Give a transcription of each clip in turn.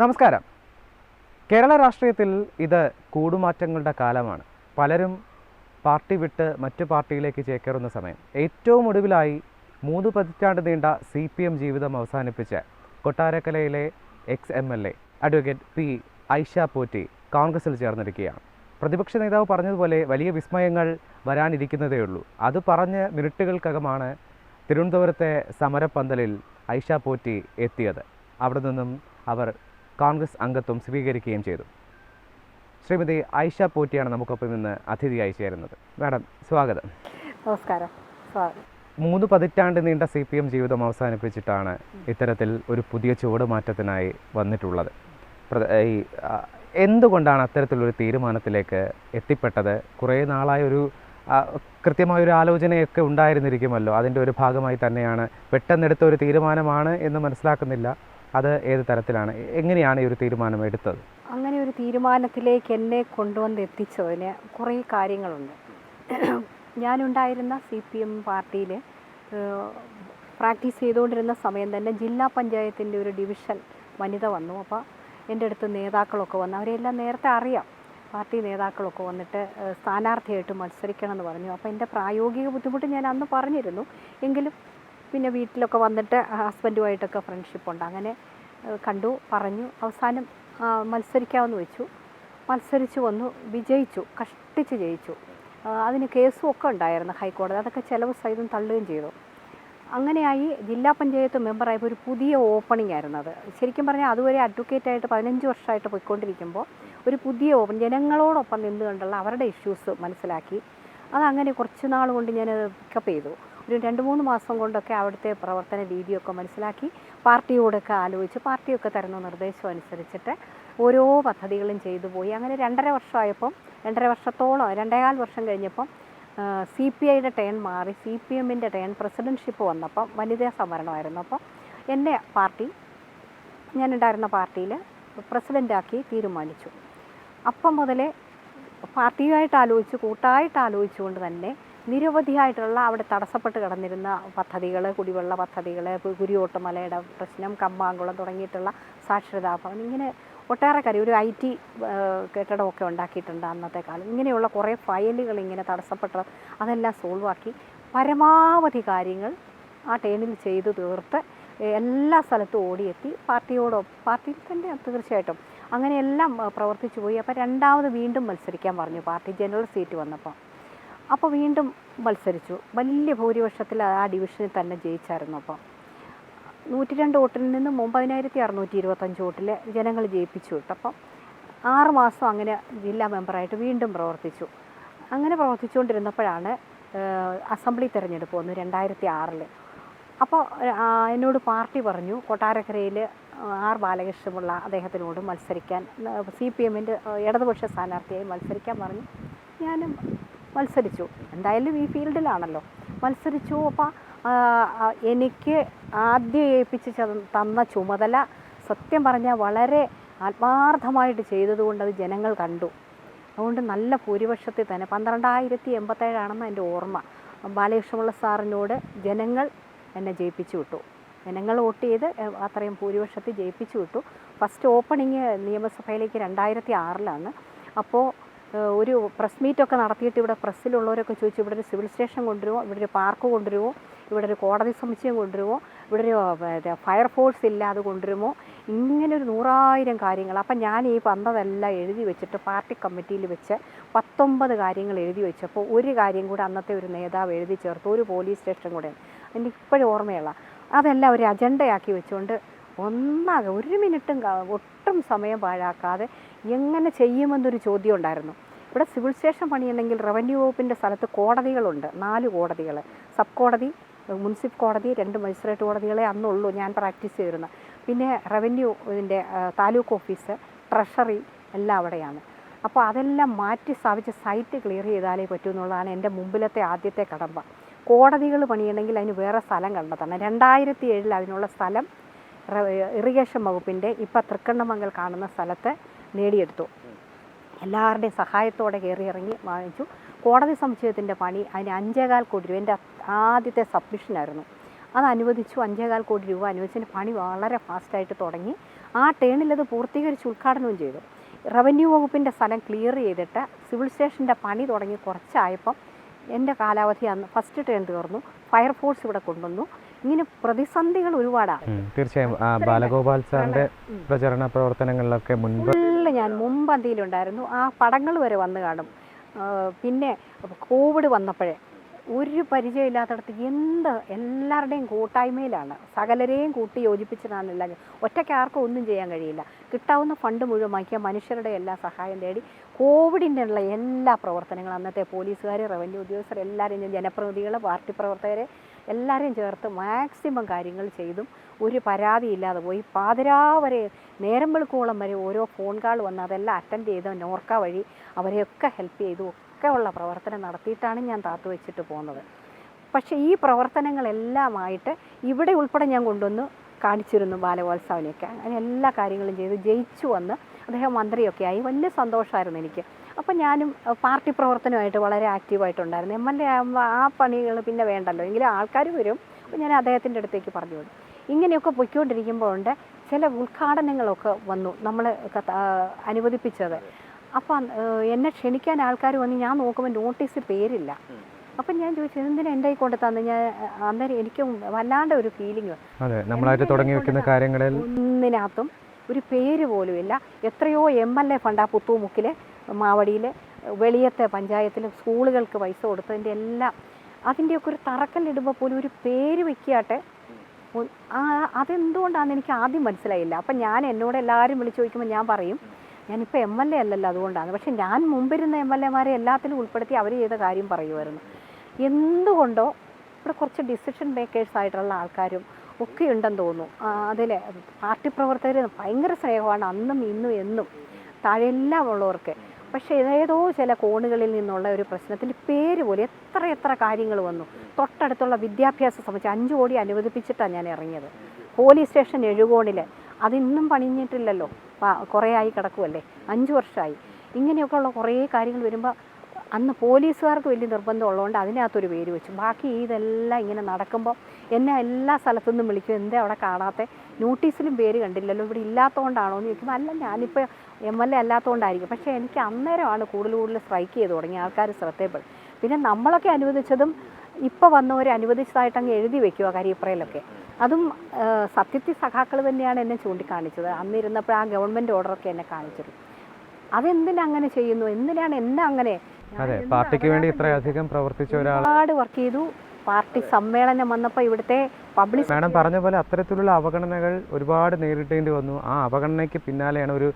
നമസ്കാരം. കേരള രാഷ്ട്രീയത്തിൽ ഇത് കൂടുമാറ്റങ്ങളുടെ കാലമാണ്. പലരും പാർട്ടി വിട്ട് മറ്റു പാർട്ടിയിലേക്ക് ചേക്കേറുന്ന സമയം. ഏറ്റവും ഒടുവിലായി മൂന്ന് പതിറ്റാണ്ട് നീണ്ട സി പി എം ജീവിതം അവസാനിപ്പിച്ച് കൊട്ടാരക്കലയിലെ ex M L A advocate P Aisha Potty കോൺഗ്രസിൽ ചേർന്നിരിക്കുകയാണ്. പ്രതിപക്ഷ നേതാവ് പറഞ്ഞതുപോലെ വലിയ വിസ്മയങ്ങൾ വരാനിരിക്കുന്നതേ ഉള്ളൂ. അത് പറഞ്ഞ് മിനിറ്റുകൾക്കകമാണ് തിരുവനന്തപുരത്തെ സമരപ്പന്തലിൽ ഐഷ പോറ്റി എത്തിയത്. അവിടെ നിന്നും അവർ കോൺഗ്രസ് അംഗത്വം സ്വീകരിക്കുകയും ചെയ്തു. ശ്രീമതി ഐഷ പോറ്റിയാണ് നമുക്കൊപ്പം ഇന്ന് അതിഥിയായി ചേരുന്നത്. മാഡം സ്വാഗതം. നമസ്കാരം. സ്വാഗതം. മൂന്ന് പതിറ്റാണ്ട് നീണ്ട സി പി എം ജീവിതം അവസാനിപ്പിച്ചിട്ടാണ് ഇത്തരത്തിൽ ഒരു പുതിയ ചുവടുമാറ്റത്തിനായി വന്നിട്ടുള്ളത്. ഈ എന്തുകൊണ്ടാണ് അത്തരത്തിലൊരു തീരുമാനത്തിലേക്ക് എത്തിപ്പെട്ടത്? കുറേ നാളായ ഒരു കൃത്യമായൊരു ആലോചനയൊക്കെ ഉണ്ടായിരുന്നിരിക്കുമല്ലോ. അതിന്റെ ഒരു ഭാഗമായി തന്നെയാണ് പെട്ടെന്നെടുത്ത ഒരു തീരുമാനമാണ് എന്ന് മനസ്സിലാക്കുന്നില്ല. അത് ഏത് തരത്തിലാണ്? എങ്ങനെയാണ് ഈ ഒരു തീരുമാനം എടുത്തത്? അങ്ങനെ ഒരു തീരുമാനത്തിലേക്ക് എന്നെ കൊണ്ടുവന്ന് എത്തിച്ചതിന് കുറേ കാര്യങ്ങളുണ്ട്. ഞാനുണ്ടായിരുന്ന സി പി എം പാർട്ടിയിൽ പ്രാക്ടീസ് ചെയ്തുകൊണ്ടിരുന്ന സമയം തന്നെ ജില്ലാ പഞ്ചായത്തിന്റെ ഒരു ഡിവിഷൻ വനിത വന്നു. അപ്പോൾ എന്റെ അടുത്ത് നേതാക്കളൊക്കെ വന്നു അവരെല്ലാം നേരത്തെ അറിയാം. പാർട്ടി നേതാക്കളൊക്കെ വന്നിട്ട് സ്ഥാനാർത്ഥിയായിട്ട് മത്സരിക്കണമെന്ന് പറഞ്ഞു. അപ്പോൾ എന്റെ പ്രായോഗിക ബുദ്ധിമുട്ട് ഞാൻ അന്ന് പറഞ്ഞിരുന്നു. എങ്കിലും പിന്നെ വീട്ടിലൊക്കെ വന്നിട്ട് ഹസ്ബൻഡുമായിട്ടൊക്കെ ഫ്രണ്ട്ഷിപ്പ് ഉണ്ട്. അങ്ങനെ കണ്ടു പറഞ്ഞു. അവസാനം മത്സരിക്കാമെന്ന് വെച്ചു. മത്സരിച്ചു വന്നു. വിജയിച്ചു. കഷ്ടിച്ച് ജയിച്ചു. അതിന് കേസും ഒക്കെ ഉണ്ടായിരുന്നു ഹൈക്കോടതി. അതൊക്കെ ചിലവ് സഹിതം തള്ളുകയും ചെയ്തു. അങ്ങനെയായി ജില്ലാ പഞ്ചായത്ത് മെമ്പറായപ്പോൾ ഒരു പുതിയ ഓപ്പണിംഗ് ആയിരുന്നു അത്. ശരിക്കും പറഞ്ഞാൽ അതുവരെ അഡ്വക്കേറ്റായിട്ട് പതിനഞ്ച് വർഷമായിട്ട് പോയിക്കൊണ്ടിരിക്കുമ്പോൾ ഒരു പുതിയ ഓപ്പൺ ജനങ്ങളോടൊപ്പം നിന്നുകൊണ്ടുള്ള അവരുടെ ഇഷ്യൂസ് മനസ്സിലാക്കി. അതങ്ങനെ കുറച്ച് നാൾ കൊണ്ട് ഞാൻ പിക്കപ്പ് ചെയ്തു. ഒരു രണ്ട് മൂന്ന് മാസം കൊണ്ടൊക്കെ അവിടുത്തെ പ്രവർത്തന രീതിയൊക്കെ മനസ്സിലാക്കി പാർട്ടിയോടൊക്കെ ആലോചിച്ച് പാർട്ടിയൊക്കെ തരുന്ന നിർദ്ദേശം അനുസരിച്ചിട്ട് ഓരോ പദ്ധതികളും ചെയ്തു പോയി. അങ്ങനെ രണ്ടര വർഷമായപ്പം രണ്ടര വർഷത്തോളം രണ്ടേകാൽ വർഷം കഴിഞ്ഞപ്പം സി പി ഐയുടെ ടേൺ മാറി. സി പി എമ്മിന്റെ ടേൺ പ്രസിഡൻഷിപ്പ് വന്നപ്പം വനിതാ സംവരണമായിരുന്നു. അപ്പം എന്നെ പാർട്ടി ഞാനുണ്ടായിരുന്ന പാർട്ടിയിൽ പ്രസിഡന്റാക്കി തീരുമാനിച്ചു. അപ്പം മുതലേ പാർട്ടിയുമായിട്ട് ആലോചിച്ച് കൂട്ടായിട്ട് ആലോചിച്ചുകൊണ്ട് തന്നെ നിരവധിയായിട്ടുള്ള അവിടെ തടസ്സപ്പെട്ട് കിടന്നിരുന്ന പദ്ധതികൾ കുടിവെള്ള പദ്ധതികൾ കുരിയോട്ടുമലയുടെ പ്രശ്നം കമ്പാങ്കുളം തുടങ്ങിയിട്ടുള്ള സാക്ഷരതാ ഭവൻ. ഇങ്ങനെ ഒട്ടേറെ കാര്യം ഒരു ഐ ടി കെട്ടിടമൊക്കെ ഉണ്ടാക്കിയിട്ടുണ്ട് അന്നത്തെ കാലം. ഇങ്ങനെയുള്ള കുറേ ഫയലുകൾ ഇങ്ങനെ തടസ്സപ്പെട്ട അതെല്ലാം സോൾവ് ആക്കി പരമാവധി കാര്യങ്ങൾ ആ ടേണിൽ ചെയ്തു തീർത്ത് എല്ലാ സ്ഥലത്തും ഓടിയെത്തി. പാർട്ടിയോടോ പാർട്ടിയിൽ തന്നെ തീർച്ചയായിട്ടും അങ്ങനെയെല്ലാം പ്രവർത്തിച്ചു പോയി. അപ്പോൾ രണ്ടാമത് വീണ്ടും മത്സരിക്കാൻ പറഞ്ഞു പാർട്ടി. ജനറൽ സീറ്റ് വന്നപ്പോൾ. അപ്പോൾ വീണ്ടും മത്സരിച്ചു. വലിയ ഭൂരിപക്ഷത്തിൽ ആ ഡിവിഷനിൽ തന്നെ ജയിച്ചായിരുന്നു അപ്പോൾ നൂറ്റി രണ്ട് വോട്ടിൽ നിന്ന് ഒമ്പതിനായിരത്തി അറുന്നൂറ്റി ഇരുപത്തഞ്ച് വോട്ടിൽ ജനങ്ങൾ ജയിപ്പിച്ചു വിട്ടു. അപ്പം ആറ് മാസം അങ്ങനെ ജില്ലാ മെമ്പറായിട്ട് വീണ്ടും പ്രവർത്തിച്ചു. അങ്ങനെ പ്രവർത്തിച്ചുകൊണ്ടിരുന്നപ്പോഴാണ് അസംബ്ലി തിരഞ്ഞെടുപ്പ് വന്നു രണ്ടായിരത്തി ആറിൽ അപ്പോൾ എന്നോട് പാർട്ടി പറഞ്ഞു കൊട്ടാരക്കരയിൽ ആർ ബാലകൃഷ്ണപിള്ള അദ്ദേഹത്തിനോട് മത്സരിക്കാൻ സി പി എമ്മിന്റെ ഇടതുപക്ഷ സ്ഥാനാർത്ഥിയായി മത്സരിക്കാൻ പറഞ്ഞു. ഞാനും മത്സരിച്ചു. എന്തായാലും ഈ ഫീൽഡിലാണല്ലോ. മത്സരിച്ചു. അപ്പം എനിക്ക് ആദ്യം ഏൽപ്പിച്ച് തന്ന ചുമതല സത്യം പറഞ്ഞാൽ വളരെ ആത്മാർത്ഥമായിട്ട് ചെയ്തതുകൊണ്ട് അത് ജനങ്ങൾ കണ്ടു. അതുകൊണ്ട് നല്ല ഭൂരിപക്ഷത്തിൽ തന്നെ. പന്ത്രണ്ടായിരത്തി എൺപത്തേഴാണെന്ന് എന്റെ ഓർമ്മ. ബാലകൃഷ്ണപിള്ള സാറിനോട് ജനങ്ങൾ എന്നെ ജയിപ്പിച്ചു വിട്ടു. ജനങ്ങൾ വോട്ട് ചെയ്ത് അത്രയും ഭൂരിപക്ഷത്തിൽ ജയിപ്പിച്ചു വിട്ടു. ഫസ്റ്റ് ഓപ്പണിങ് നിയമസഭയിലേക്ക് രണ്ടായിരത്തി ആറിലാണ് അപ്പോൾ ഒരു പ്രസ് മീറ്റൊക്കെ നടത്തിയിട്ട് ഇവിടെ പ്രസ്സിലുള്ളവരൊക്കെ ചോദിച്ചു ഇവിടെ ഒരു സിവിൽ സ്റ്റേഷൻ കൊണ്ടുവരുമോ ഇവിടെ ഒരു പാർക്ക് കൊണ്ടുവരുമോ ഇവിടെ ഒരു കോടതി സമുച്ചയം കൊണ്ടുവരുമോ ഇവിടെ ഒരു ഫയർ ഫോഴ്സ് ഇല്ലാതെ കൊണ്ടുവരുമോ? ഇങ്ങനെ ഒരു നൂറായിരം കാര്യങ്ങൾ. അപ്പം ഞാൻ ഈ വന്നതെല്ലാം എഴുതി വെച്ചിട്ട് പാർട്ടി കമ്മിറ്റിയിൽ വെച്ച് പത്തൊമ്പത് കാര്യങ്ങൾ എഴുതി വെച്ചപ്പോൾ ഒരു കാര്യം കൂടെ അന്നത്തെ ഒരു നേതാവ് എഴുതി ചേർത്ത്. ഒരു പോലീസ് സ്റ്റേഷൻ കൂടെ. എനിക്ക് ഇപ്പോഴും ഓർമ്മയുള്ള. അതെല്ലാം ഒരു അജണ്ടയാക്കി വെച്ചുകൊണ്ട് ഒന്നാകെ ഒരു മിനിറ്റും ഒട്ടും സമയം പാഴാക്കാതെ എങ്ങനെ ചെയ്യുമെന്നൊരു ചോദ്യം ഉണ്ടായിരുന്നു. ഇവിടെ സിവിൽ സ്റ്റേഷൻ പണിയുണ്ടെങ്കിൽ റവന്യൂ വകുപ്പിന്റെ സ്ഥലത്ത് കോടതികളുണ്ട്. നാല് കോടതികൾ. സബ് കോടതി മുനിസിപ്പൽ കോടതി രണ്ട് മജിസ്ട്രേറ്റ് കോടതികളെ അന്നുള്ളൂ ഞാൻ പ്രാക്ടീസ് ചെയ്തിരുന്നത് പിന്നെ റവന്യൂ ഇതിന്റെ താലൂക്ക് ഓഫീസ് ട്രഷറി എല്ലാം അവിടെയാണ്. അപ്പോൾ അതെല്ലാം മാറ്റി സ്ഥാപിച്ച് സൈറ്റ് ക്ലിയർ ചെയ്താലേ പറ്റൂ എന്നുള്ളതാണ് എന്റെ മുമ്പിലത്തെ ആദ്യത്തെ കടമ്പ. കോടതികൾ പണിയുണ്ടെങ്കിൽ അതിന് വേറെ സ്ഥലം കണ്ടെത്തണം. രണ്ടായിരത്തി ഏഴിൽ അതിനുള്ള സ്ഥലം ഇറിഗേഷൻ വകുപ്പിന്റെ ഇപ്പം തൃക്കണ്ണമംഗൽ കാണുന്ന സ്ഥലത്ത് നേടിയെടുത്തു. എല്ലാവരുടെയും സഹായത്തോടെ കയറി ഇറങ്ങി വാങ്ങിച്ചു. കോടതി സമുച്ചയത്തിന്റെ പണി അതിന് അഞ്ചേകാൽ കോടി രൂപ എന്റെ ആദ്യത്തെ സബ്മിഷനായിരുന്നു അത് അനുവദിച്ചു. അഞ്ചേകാൽ കോടി രൂപ അനുവദിച്ചതിന് പണി വളരെ ഫാസ്റ്റായിട്ട് തുടങ്ങി. ആ ടേണിൽ അത് പൂർത്തീകരിച്ച് ഉദ്ഘാടനവും ചെയ്തു. റവന്യൂ വകുപ്പിന്റെ സ്ഥലം ക്ലിയർ ചെയ്തിട്ട് സിവിൽ സ്റ്റേഷന്റെ പണി തുടങ്ങി കുറച്ചായപ്പം എന്റെ കാലാവധി അന്ന് ഫസ്റ്റ് ടേൺ തീർന്നു. ഫയർഫോഴ്സ് ഇവിടെ കൊണ്ടുവന്നു. ഇങ്ങനെ പ്രതിസന്ധികൾ ഒരുപാടാണ്. തീർച്ചയായും. ബാലഗോപാൽ സാറിന്റെ. പ്രചരണ പ്രവർത്തനങ്ങളിലൊക്കെ മുൻപ് ഞാൻ മുമ്പന്തിയിലുണ്ടായിരുന്നു. ആ പടങ്ങൾ വരെ വന്നു കാണും. പിന്നെ കോവിഡ് വന്നപ്പോഴേ ഒരു പരിചയമില്ലാത്തടത്ത് എന്ത് എല്ലാവരുടെയും കൂട്ടായ്മയിലാണ്. സകലരെയും കൂട്ടി യോജിപ്പിച്ചതാണ് എല്ലാം ഒറ്റയ്ക്ക് ആർക്കും ഒന്നും ചെയ്യാൻ കഴിയില്ല. കിട്ടാവുന്ന ഫണ്ട് മുഴുവൻ വാങ്ങിക്കുക മനുഷ്യരുടെ എല്ലാ സഹായം തേടി. കോവിഡിന്റെ ഉള്ള എല്ലാ പ്രവർത്തനങ്ങളും അന്നത്തെ പോലീസുകാർ റവന്യൂ ഉദ്യോഗസ്ഥർ എല്ലാവരെയും ജനപ്രതിനിധികൾ പാർട്ടി പ്രവർത്തകരെ എല്ലാവരെയും ചേർത്ത് മാക്സിമം കാര്യങ്ങൾ ചെയ്തും ഒരു പരാതിയില്ലാതെ പോയി. പാതിരാ വരെ നേരം വെളുക്കോളം വരെ ഓരോ ഫോൺ കാൾ വന്ന് അതെല്ലാം അറ്റൻഡ് ചെയ്ത് നോർക്ക വഴി അവരെയൊക്കെ ഹെൽപ്പ് ചെയ്തു. ഒക്കെ ഉള്ള പ്രവർത്തനം നടത്തിയിട്ടാണ് ഞാൻ താത്തു വെച്ചിട്ട് പോകുന്നത്. പക്ഷേ ഈ പ്രവർത്തനങ്ങളെല്ലാമായിട്ട് ഇവിടെ ഉൾപ്പെടെ ഞാൻ കൊണ്ടുവന്ന് കാണിച്ചിരുന്നു ബാലകോത്സവനെയൊക്കെ അങ്ങനെ എല്ലാ കാര്യങ്ങളും ചെയ്ത് ജയിച്ചു വന്ന് അദ്ദേഹം മന്ത്രിയൊക്കെ ആയി. വലിയ സന്തോഷമായിരുന്നു എനിക്ക്. അപ്പം ഞാനും പാർട്ടി പ്രവർത്തനമായിട്ട് വളരെ ആക്റ്റീവായിട്ടുണ്ടായിരുന്നു. എം എൽ എ ആകുമ്പോൾ ആ പണികൾ പിന്നെ വേണ്ടല്ലോ. എങ്കിലും ആൾക്കാർ വരും. അപ്പം ഞാൻ അദ്ദേഹത്തിന്റെ അടുത്തേക്ക് പറഞ്ഞു വിടും. ഇങ്ങനെയൊക്കെ പൊയ്ക്കൊണ്ടിരിക്കുമ്പോഴുണ്ട് ചില ഉദ്ഘാടനങ്ങളൊക്കെ വന്നു. നമ്മൾ അനുവദിപ്പിച്ചത്. അപ്പം എന്നെ ക്ഷണിക്കാൻ ആൾക്കാർ വന്ന് ഞാൻ നോക്കുമ്പോൾ നോട്ടീസ് പേരില്ല. അപ്പം ഞാൻ ചോദിച്ചു എന്തിനാ എന്റെ കൊണ്ട് തന്നെ? ഞാൻ അന്നേരം എനിക്ക് വല്ലാണ്ട് ഒരു ഫീലിംഗ് നമ്മളായിട്ട് തുടങ്ങി വെക്കുന്ന കാര്യങ്ങളിൽ ഒന്നിനകത്തും ഒരു പേര് പോലുമില്ല എത്രയോ എം എൽ എ ഫണ്ട് ആ പുത്തൂമുക്കിൽ മാവടിയിൽ വെളിയത്തെ പഞ്ചായത്തിൽ സ്കൂളുകൾക്ക് പൈസ കൊടുത്തതിന്റെ എല്ലാം. അതിന്റെയൊക്കെ ഒരു തറക്കല്ലിടുമ്പോൾ പോലും ഒരു പേര് വെക്കാട്ടെ? അതെന്തുകൊണ്ടാണെന്ന് എനിക്ക് ആദ്യം മനസ്സിലായില്ല. അപ്പം ഞാൻ എന്നോട് എല്ലാവരും വിളിച്ചു ചോദിക്കുമ്പോൾ ഞാൻ പറയും ഞാനിപ്പോൾ എം എൽ എ അല്ലല്ലോ അതുകൊണ്ടാണ്. പക്ഷെ ഞാൻ മുമ്പിരുന്ന എം എൽ എമാരെ എല്ലാത്തിലും ഉൾപ്പെടുത്തി അവർ ചെയ്ത കാര്യം പറയുമായിരുന്നു എന്തുകൊണ്ടോ ഇവിടെ കുറച്ച് ഡിസിഷൻ മേക്കേഴ്സ് ആയിട്ടുള്ള ആൾക്കാരും ഒക്കെ ഉണ്ടെന്ന് തോന്നുന്നു. അതിൽ പാർട്ടി പ്രവർത്തകർ ഭയങ്കര സ്നേഹമാണ് അന്നും ഇന്നും എന്നും താഴെല്ലാം ഉള്ളവർക്ക്. പക്ഷേ ഏതേതോ ചില കോണുകളിൽ നിന്നുള്ള ഒരു പ്രശ്നത്തിൽ പേര് പോലെ എത്ര എത്ര കാര്യങ്ങൾ വന്നു. തൊട്ടടുത്തുള്ള വിദ്യാഭ്യാസ സംബന്ധിച്ച് അഞ്ച് കോടി അനുവദിപ്പിച്ചിട്ടാണ് ഞാൻ ഇറങ്ങിയത്. പോലീസ് സ്റ്റേഷൻ എഴുകോണിൽ അതിന്നും പണിഞ്ഞിട്ടില്ലല്ലോ. കുറേ ആയി കിടക്കുമല്ലേ അഞ്ച് വർഷമായി ഇങ്ങനെയൊക്കെ ഉള്ള കുറേ കാര്യങ്ങൾ വരുമ്പോൾ അന്ന് പോലീസുകാർക്ക് വലിയ നിർബന്ധം ഉള്ളതുകൊണ്ട് അതിനകത്തൊരു പേര് വെച്ചു. ബാക്കി ഇതെല്ലാം ഇങ്ങനെ നടക്കുമ്പോൾ എന്നെ എല്ലാ സ്ഥലത്തു നിന്നും വിളിക്കും എന്താ അവിടെ കാണാത്ത? നോട്ടീസിലും പേര് കണ്ടില്ലല്ലോ. ഇവിടെ ഇല്ലാത്തതുകൊണ്ടാണോ എന്ന് ചോദിക്കുമ്പോൾ അല്ല ഞാനിപ്പോൾ എം എൽ എ അല്ലാത്തതുകൊണ്ടായിരിക്കും പക്ഷേ എനിക്ക് അന്നേരമാണ് കൂടുതൽ കൂടുതൽ സ്ട്രൈക്ക് ചെയ്ത് തുടങ്ങി ആൾക്കാർ ശ്രദ്ധയപ്പെടും പിന്നെ നമ്മളൊക്കെ അനുവദിച്ചതും ഇപ്പോൾ വന്നവർ അനുവദിച്ചതായിട്ട് അങ്ങ് എഴുതി വെക്കുക കരിയപ്രയിലൊക്കെ അതും സത്യത്തി സത്യത്തിൽ സഖാക്കൾ തന്നെയാണ് എന്നെ ചൂണ്ടിക്കാണിച്ചത്. അന്നിരുന്നപ്പോൾ ആ ഗവൺമെന്റ് ഓർഡറൊക്കെ എന്നെ കാണിച്ചത് അതെന്തിനാ അങ്ങനെ ചെയ്യുന്നു? എന്തിനാണ് എന്നെ അങ്ങനെ അതെ പാർട്ടിക്ക് വേണ്ടി ഇത്രയധികം പ്രവർത്തിച്ച ഒരാൾ ഒരുപാട് വർക്ക് ചെയ്തു. പാർട്ടി സമ്മേളനം വന്നപ്പോൾ ഇവിടുത്തെ പബ്ലിക് മാഡം പറഞ്ഞ പോലെ അത്തരത്തിലുള്ള അവഗണനകൾ ഒരുപാട് നേരിടേണ്ടി വന്നു. ആ അവഗണനയ്ക്ക് പിന്നാലെയാണ് ഒരു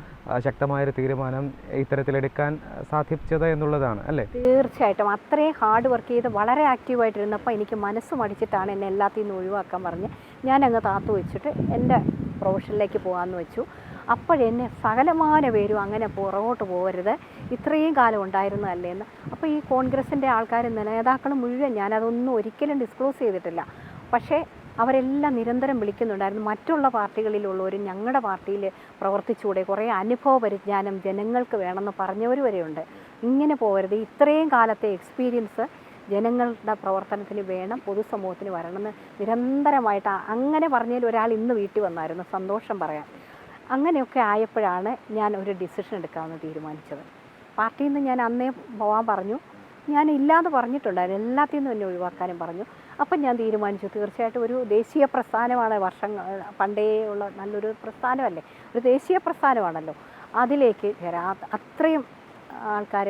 ശക്തമായൊരു തീരുമാനം ഇത്തരത്തിലെടുക്കാൻ സാധിച്ചത് എന്നുള്ളതാണ് അല്ലേ? തീർച്ചയായിട്ടും. അത്രയും ഹാർഡ് വർക്ക് ചെയ്ത് വളരെ ആക്റ്റീവായിട്ടിരുന്നപ്പോൾ എനിക്ക് മനസ്സ് മടിച്ചിട്ടാണ് എന്നെ എല്ലാത്തിൽ നിന്ന് ഒഴിവാക്കാൻ പറഞ്ഞ് ഞാൻ അങ്ങ് താത്തു വെച്ചിട്ട് എന്റെ പ്രൊഫഷനിലേക്ക് പോകാമെന്ന് വെച്ചു. അപ്പോഴെന്നെ സകലമാന പേരും അങ്ങനെ പുറകോട്ട് പോകരുത്. ഇത്രയും കാലം ഉണ്ടായിരുന്നതല്ലേ എന്ന്. അപ്പോൾ ഈ കോൺഗ്രസിന്റെ ആൾക്കാർ നേതാക്കൾ മുഴുവൻ ഞാനതൊന്നും ഒരിക്കലും ഡിസ്ക്ലോസ് ചെയ്തിട്ടില്ല. പക്ഷേ അവരെല്ലാം നിരന്തരം വിളിക്കുന്നുണ്ടായിരുന്നു. മറ്റുള്ള പാർട്ടികളിലുള്ളവരും ഞങ്ങളുടെ പാർട്ടിയിൽ പ്രവർത്തിച്ചുകൂടെ. കുറേ അനുഭവ പരിജ്ഞാനം ജനങ്ങൾക്ക് വേണമെന്ന് പറഞ്ഞവർ വരെയുണ്ട്. ഇങ്ങനെ പോകരുത്. ഇത്രയും കാലത്തെ എക്സ്പീരിയൻസ് ജനങ്ങളുടെ പ്രവർത്തനത്തിന് വേണം പൊതുസമൂഹത്തിന് വരണമെന്ന് നിരന്തരമായിട്ട് അങ്ങനെ പറഞ്ഞതിൽ ഒരാൾ ഇന്ന് വീട്ടിൽ വന്നായിരുന്നു. സന്തോഷം പറയാൻ. അങ്ങനെയൊക്കെ ആയപ്പോഴാണ് ഞാൻ ഒരു ഡിസിഷൻ എടുക്കാമെന്ന് തീരുമാനിച്ചത്. പാർട്ടിയിൽ നിന്ന് ഞാൻ അന്നേ പോകാൻ പറഞ്ഞു. ഞാൻ ഇല്ലാതെ പറഞ്ഞിട്ടുണ്ടായിരുന്നു. എല്ലാത്തിൽ നിന്നും എന്നെ ഒഴിവാക്കാനും പറഞ്ഞു. അപ്പം ഞാൻ തീരുമാനിച്ചു. തീർച്ചയായിട്ടും ഒരു ദേശീയ പ്രസ്ഥാനമാണ് വർഷങ്ങൾ പണ്ടേ ഉള്ള നല്ലൊരു പ്രസ്ഥാനമല്ലേ? ഒരു ദേശീയ പ്രസ്ഥാനമാണല്ലോ. അതിലേക്ക് ചേരാ അത്രയും ആൾക്കാർ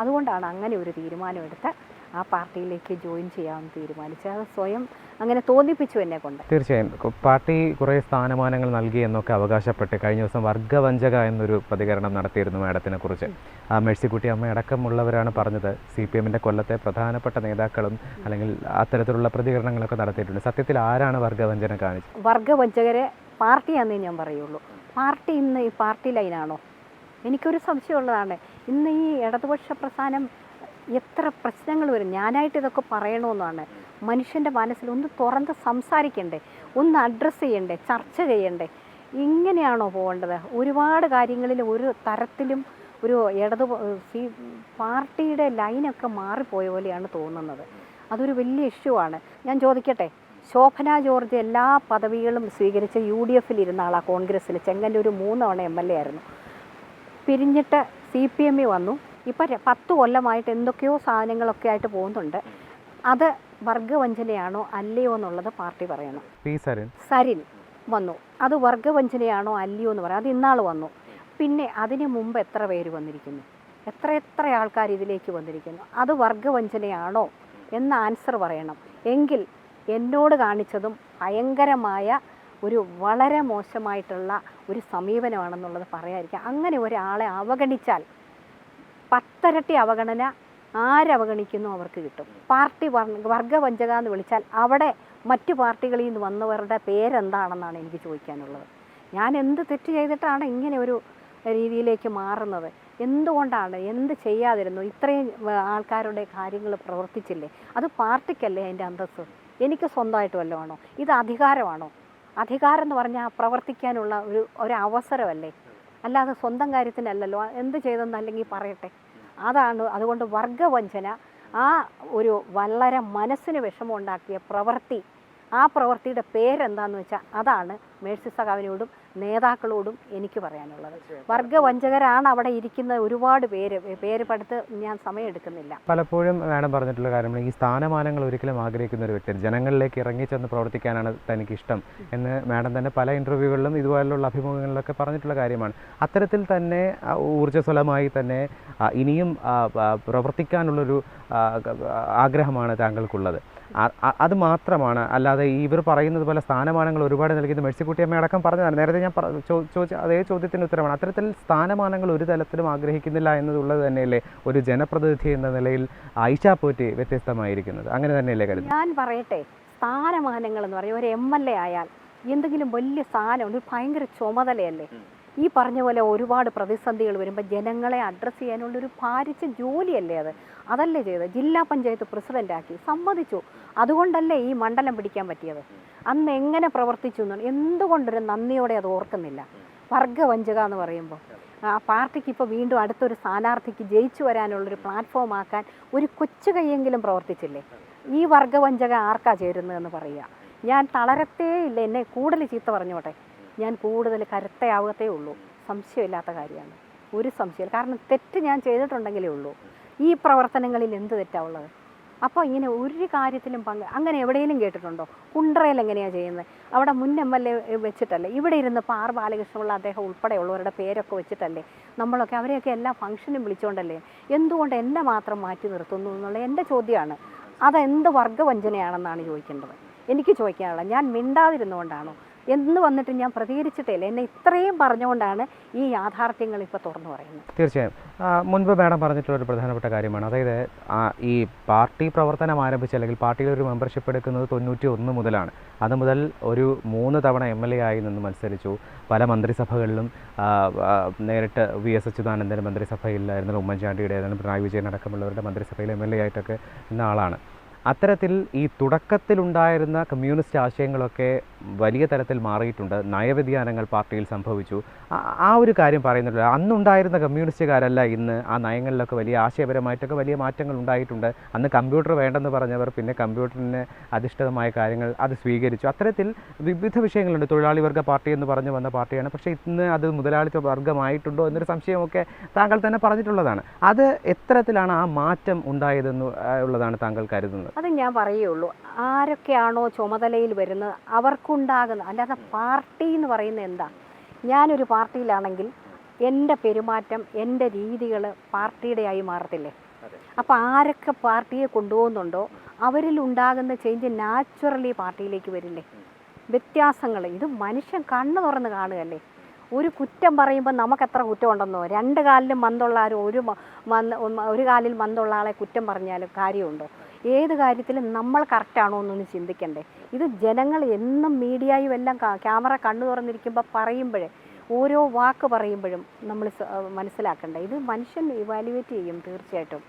അതുകൊണ്ടാണ് അങ്ങനെ ഒരു തീരുമാനമെടുത്ത് ആ പാർട്ടിയിലേക്ക് ജോയിൻ ചെയ്യാൻ തീരുമാനിച്ചു. അത് സ്വയം അങ്ങനെ തോന്നിപ്പിച്ചു എന്നെ കൊണ്ട്. തീർച്ചയായും. പാർട്ടി കുറേ സ്ഥാനമാനങ്ങൾ നൽകി എന്നൊക്കെ അവകാശപ്പെട്ട് കഴിഞ്ഞ ദിവസം വർഗവഞ്ചക എന്നൊരു പ്രതികരണം നടത്തിയിരുന്നു മാഡത്തിനെ കുറിച്ച്. ആ മേഴ്സിക്കുട്ടി അമ്മ അടക്കമുള്ളവരാണ് പറഞ്ഞത്. സി പി എമ്മിന്റെ കൊല്ലത്തെ പ്രധാനപ്പെട്ട നേതാക്കളും അല്ലെങ്കിൽ അത്തരത്തിലുള്ള പ്രതികരണങ്ങളൊക്കെ നടത്തിയിട്ടുണ്ട്. സത്യത്തിൽ ആരാണ് വർഗവഞ്ചന കാണിച്ചത്? വർഗവഞ്ചകരെ പാർട്ടിയാന്നേ ഞാൻ പറയുള്ളൂ. പാർട്ടി ഇന്ന് ഈ പാർട്ടി ലൈനാണോ? എനിക്കൊരു സംശയമുള്ളതാണ്. ഇന്ന് ഈ ഇടതുപക്ഷ പ്രസ്ഥാനം എത്ര പ്രശ്നങ്ങൾ വരും? ഞാനായിട്ട് ഇതൊക്കെ പറയണമെന്നാണ് മനുഷ്യന്റെ മനസ്സിൽ ഒന്ന് തുറന്ന് സംസാരിക്കണ്ടേ? ഒന്ന് അഡ്രസ്സ് ചെയ്യണ്ടേ? ചർച്ച ചെയ്യണ്ടേ? ഇങ്ങനെയാണോ പോകേണ്ടത്? ഒരുപാട് കാര്യങ്ങളിൽ ഒരു തരത്തിലും ഒരു ഇടതു സി പാർട്ടിയുടെ ലൈനൊക്കെ മാറിപ്പോയ പോലെയാണ് തോന്നുന്നത്. അതൊരു വലിയ ഇഷ്യൂ ആണ്. ഞാൻ ചോദിക്കട്ടെ? ശോഭന ജോർജ് എല്ലാ പദവികളും സ്വീകരിച്ച് യു ഡി എഫിൽ ഇരുന്ന ആളാണ് കോൺഗ്രസ്സിൽ. ചെങ്ങന്നൂർ മൂന്നവണ എം എൽ എ ആയിരുന്നു. പിരിഞ്ഞിട്ട് സി പി എമ്മിൽ വന്നു. ഇപ്പം പത്ത് കൊല്ലമായിട്ട് എന്തൊക്കെയോ സാധനങ്ങളൊക്കെ ആയിട്ട് പോകുന്നുണ്ട്. അത് വർഗവഞ്ചനയാണോ അല്ലയോ എന്നുള്ളത് പാർട്ടി പറയണം. സരിൻ. വന്നു. അത് വർഗവഞ്ചനയാണോ അല്ലയോ എന്ന് പറയാം. അത് ഇന്നാൾ വന്നു. പിന്നെ അതിന് മുമ്പ് എത്ര പേര് വന്നിരിക്കുന്നു? എത്ര എത്ര ആൾക്കാർ ഇതിലേക്ക് വന്നിരിക്കുന്നു? അത് വർഗവഞ്ചനയാണോ എന്ന ആൻസർ പറയണം. എങ്കിൽ എന്നോട് കാണിച്ചതും ഭയങ്കരമായ ഒരു വളരെ മോശമായിട്ടുള്ള ഒരു സമീപനമാണെന്നുള്ളത് പറയാതിരിക്കുക. അങ്ങനെ ഒരാളെ അവഗണിച്ചാൽ പത്തരട്ടി അവഗണന ആരവഗണിക്കുന്നു അവർക്ക് കിട്ടും. പാർട്ടി വർ- വർഗവഞ്ചക എന്ന് വിളിച്ചാൽ അവിടെ മറ്റു പാർട്ടികളിൽ നിന്ന് വന്നവരുടെ പേരെന്താണെന്നാണ് എനിക്ക് ചോദിക്കാനുള്ളത്. ഞാൻ എന്ത് തെറ്റ് ചെയ്തിട്ടാണ് ഇങ്ങനെ ഒരു രീതിയിലേക്ക് മാറുന്നത്? എന്തുകൊണ്ടാണ്? എന്ത് ചെയ്യാതിരുന്നു? ഇത്രയും ആൾക്കാരുടെ കാര്യങ്ങൾ പ്രവർത്തിച്ചില്ലേ? അത് പാർട്ടിക്കല്ലേ അതിന്റെ അന്തസ്സ്? എനിക്ക് സ്വന്തമായിട്ട് വല്ലതാണോ ഇത് അധികാരമാണോ? അധികാരം എന്ന് പറഞ്ഞാൽ പ്രവർത്തിക്കാനുള്ള ഒരു ഒരു അവസരമല്ലേ? അല്ലാതെ സ്വന്തം കാര്യത്തിനല്ലല്ലോ എന്ത് ചെയ്തെന്ന് അല്ലെങ്കിൽ പറയട്ടെ. അതാണ് അതുകൊണ്ട് വർഗവഞ്ചന. ആ ഒരു വളരെ മനസ്സിന് വിഷമമുണ്ടാക്കിയ പ്രവൃത്തി. ആ പ്രവൃത്തിയുടെ പേരെന്താന്ന് വെച്ചാൽ അതാണ് മേഴ്സി സഖാവിനോടും നേതാക്കളോടും എനിക്ക് പറയാനുള്ളത്. വർഗവഞ്ചകരാണ് അവിടെ ഇരിക്കുന്ന ഒരുപാട് പേര്. പേര് പടുത്ത് ഞാൻ സമയമെടുക്കുന്നില്ല പലപ്പോഴും മാഡം പറഞ്ഞിട്ടുള്ള കാര്യം ഈ സ്ഥാനമാനങ്ങൾ ഒരിക്കലും ആഗ്രഹിക്കുന്ന ഒരു വ്യക്തി ജനങ്ങളിലേക്ക് ഇറങ്ങി ചെന്ന് പ്രവർത്തിക്കാനാണ് തനിക്ക് ഇഷ്ടം എന്ന് മാഡം തന്നെ പല ഇന്റർവ്യൂകളിലും ഇതുപോലുള്ള അഭിമുഖങ്ങളിലൊക്കെ പറഞ്ഞിട്ടുള്ള കാര്യമാണ്. അത്തരത്തിൽ തന്നെ ഊർജസ്വലമായി തന്നെ ഇനിയും പ്രവർത്തിക്കാനുള്ളൊരു ആഗ്രഹമാണ് താങ്കൾക്കുള്ളത്. അത് മാത്രമാണ്. അല്ലാതെ ഇവർ പറയുന്നത് പോലെ സ്ഥാനമാനങ്ങൾ ഒരുപാട് നൽകിയത് മെഴ്സിക്കുട്ടിയമ്മ അടക്കം പറഞ്ഞതാണ്. നേരത്തെ ഞാൻ ചോദിച്ച അതേ ചോദ്യത്തിന് ഉത്തരമാണ്. അത്തരത്തിൽ സ്ഥാനമാനങ്ങൾ ഒരു തലത്തിലും ആഗ്രഹിക്കുന്നില്ല എന്നതുള്ളത് തന്നെയല്ലേ ഒരു ജനപ്രതിനിധി എന്ന നിലയിൽ ഐഷ പോറ്റി വ്യത്യസ്തമായിരിക്കുന്നത്. അങ്ങനെ തന്നെയല്ലേ കരുതുന്നത്? ഞാൻ പറയട്ടെ സ്ഥാനമാനങ്ങൾ എന്ന് പറയും. ഒരു എം എൽ എ ആയാൽ എന്തെങ്കിലും വലിയ സ്ഥാനം ഒരു ഭയങ്കര ചുമതലയല്ലേ? ഈ പറഞ്ഞ പോലെ ഒരുപാട് പ്രതിസന്ധികൾ വരുമ്പോൾ ജനങ്ങളെ അഡ്രസ്സ് ചെയ്യാനുള്ളൊരു ഭാരിച്ച ജോലിയല്ലേ അത്? അതല്ലേ ചെയ്തത്? ജില്ലാ പഞ്ചായത്ത് പ്രസിഡന്റാക്കി സമ്മതിച്ചു. അതുകൊണ്ടല്ലേ ഈ മണ്ഡലം പിടിക്കാൻ പറ്റിയത്? അന്ന് എങ്ങനെ പ്രവർത്തിച്ചു എന്ന് എന്തുകൊണ്ടൊരു നന്ദിയോടെ അത് ഓർക്കുന്നില്ല. വർഗവഞ്ചക എന്ന് പറയുമ്പോൾ. ആ പാർട്ടിക്ക് ഇപ്പോൾ വീണ്ടും അടുത്തൊരു സ്ഥാനാർത്ഥിക്ക് ജയിച്ചു വരാനുള്ളൊരു പ്ലാറ്റ്ഫോം ആക്കാൻ ഒരു കൊച്ചു കൈയെങ്കിലും പ്രവർത്തിച്ചില്ലേ? ഈ വർഗവഞ്ചക ആർക്കാ ചേരുന്നതെന്ന് പറയുക. ഞാൻ തളരത്തേ ഇല്ല. എന്നെ കൂടുതൽ ചീത്ത പറഞ്ഞോട്ടെ. ഞാൻ കൂടുതൽ കരുത്തയാവത്തേ ഉള്ളൂ. സംശയമില്ലാത്ത കാര്യമാണ്. ഒരു സംശയം കാരണം തെറ്റ് ഞാൻ ചെയ്തിട്ടുണ്ടെങ്കിലേ ഉള്ളൂ. ഈ പ്രവർത്തനങ്ങളിൽ എന്ത് തെറ്റാ ഉള്ളത്? അപ്പോൾ ഇങ്ങനെ ഒരു കാര്യത്തിലും പങ്ക് അങ്ങനെ എവിടെയെങ്കിലും കേട്ടിട്ടുണ്ടോ? കുണ്ടറയിൽ എങ്ങനെയാണ് ചെയ്യുന്നത്? അവിടെ മുൻ എം എൽ എ വെച്ചിട്ടല്ലേ? ഇവിടെ ഇരുന്ന് പാർ ബാലകൃഷ്ണപിള്ള അദ്ദേഹം ഉൾപ്പെടെയുള്ളവരുടെ പേരൊക്കെ വെച്ചിട്ടല്ലേ? നമ്മളൊക്കെ അവരെയൊക്കെ എല്ലാ ഫംഗ്ഷനും വിളിച്ചുകൊണ്ടല്ലേ എന്തുകൊണ്ട് എന്നെ മാത്രം മാറ്റി നിർത്തുന്നു എന്നുള്ള എന്റെ ചോദ്യമാണ്. അതെന്ത് വർഗവഞ്ചനയാണെന്നാണ് ചോദിക്കേണ്ടത്? എനിക്ക് ചോദിക്കാനുള്ളത്. ഞാൻ മിണ്ടാതിരുന്നുകൊണ്ടാണോ? എന്ന് വന്നിട്ട് ഞാൻ പ്രതികരിച്ചിട്ടില്ല എന്നെ ഇത്രയും പറഞ്ഞുകൊണ്ടാണ് ഈ യാഥാർത്ഥ്യങ്ങൾ ഇപ്പോൾ തുറന്നു പറയുന്നത്. തീർച്ചയായും. മുൻപ് മാഡം പറഞ്ഞിട്ടുള്ള ഒരു പ്രധാനപ്പെട്ട കാര്യമാണ്. അതായത് ഈ പാർട്ടി പ്രവർത്തനം ആരംഭിച്ച അല്ലെങ്കിൽ പാർട്ടിയിൽ ഒരു മെമ്പർഷിപ്പ് എടുക്കുന്നത് തൊണ്ണൂറ്റി ഒന്ന് മുതലാണ്. അത് മുതൽ ഒരു മൂന്ന് തവണ എം എൽ എ ആയി നിന്ന് മത്സരിച്ചു. പല മന്ത്രിസഭകളിലും നേരിട്ട് വി എസ് അച്യുതാനന്ദൻ മന്ത്രിസഭയിലായിരുന്നു ഉമ്മൻചാണ്ടിയുടെ ആയിരുന്നു പിണറായി വിജയൻ അടക്കമുള്ളവരുടെ മന്ത്രിസഭയിൽ എം എൽ എ ആയിട്ടൊക്കെ ഇന്ന ആളാണ്. അത്തരത്തിൽ ഈ തുടക്കത്തിലുണ്ടായിരുന്ന കമ്മ്യൂണിസ്റ്റ് ആശയങ്ങളൊക്കെ വലിയ തരത്തിൽ മാറിയിട്ടുണ്ട്. നയവ്യതിയാനങ്ങൾ പാർട്ടിയിൽ സംഭവിച്ചു. ആ- ഒരു കാര്യം പറയുന്നുണ്ട്. അന്നുണ്ടായിരുന്ന കമ്മ്യൂണിസ്റ്റുകാരല്ല ഇന്ന് ആ നയങ്ങളിലൊക്കെ വലിയ ആശയപരമായിട്ടൊക്കെ വലിയ മാറ്റങ്ങൾ ഉണ്ടായിട്ടുണ്ട്. അന്ന് കമ്പ്യൂട്ടർ വേണ്ടെന്ന് പറഞ്ഞവർ പിന്നെ കമ്പ്യൂട്ടറിന് അധിഷ്ഠിതമായ കാര്യങ്ങൾ അത് സ്വീകരിച്ചു. അത്തരത്തിൽ വിവിധ വിഷയങ്ങളുണ്ട്. തൊഴിലാളി വർഗ പാർട്ടി എന്ന് പറഞ്ഞു വന്ന പാർട്ടിയാണ്. പക്ഷേ ഇന്ന് അത് മുതലാളിത്ത വർഗമായിട്ടുണ്ടോ എന്നൊരു സംശയമൊക്കെ താങ്കൾ തന്നെ പറഞ്ഞിട്ടുള്ളതാണ്. അത് എത്തരത്തിലാണ് ആ മാറ്റം ഉണ്ടായതെന്ന് ഉള്ളതാണ് താങ്കൾ കരുതുന്നത്? അത് ഞാൻ പറയുള്ളൂ. ആരൊക്കെയാണോ ചുമതലയിൽ വരുന്നത് അവർക്കുണ്ടാകുന്ന അല്ലാതെ പാർട്ടി എന്ന് പറയുന്നത് എന്താ? ഞാനൊരു പാർട്ടിയിലാണെങ്കിൽ എന്റെ പെരുമാറ്റം എന്റെ രീതികൾ പാർട്ടിയുടെ ആയി മാറത്തില്ലേ? അപ്പോൾ ആരൊക്കെ പാർട്ടിയെ കൊണ്ടുപോകുന്നുണ്ടോ അവരിൽ ഉണ്ടാകുന്ന ചേഞ്ച് നാച്ചുറലി പാർട്ടിയിലേക്ക് വരില്ലേ? വ്യത്യാസങ്ങൾ ഇത് മനുഷ്യൻ കണ്ണു തുറന്ന് കാണുകയല്ലേ? ഒരു കുറ്റം പറയുമ്പോൾ നമുക്ക് എത്ര കുറ്റം ഉണ്ടെന്നോ രണ്ട് കാലിലും മന്തുള്ള ആരും ഒരു മ- മന്ത് ഒരു കാലിൽ മന്തുള്ള ആളെ കുറ്റം പറഞ്ഞാലും കാര്യമുണ്ടോ? ഏത് കാര്യത്തിലും നമ്മൾ കറക്റ്റാണോ എന്നൊന്ന് ചിന്തിക്കണ്ടേ. ഇത് ജനങ്ങൾ എന്നും മീഡിയയും എല്ലാം ക്യാമറ കണ്ണു തുറന്നിരിക്കുമ്പോൾ പറയുമ്പോഴേ ഓരോ വാക്ക് പറയുമ്പോഴും നമ്മൾ മനസ്സിലാക്കണ്ടേ. ഇത് മനുഷ്യൻ ഇവാലുവേറ്റ് ചെയ്യും തീർച്ചയായിട്ടും.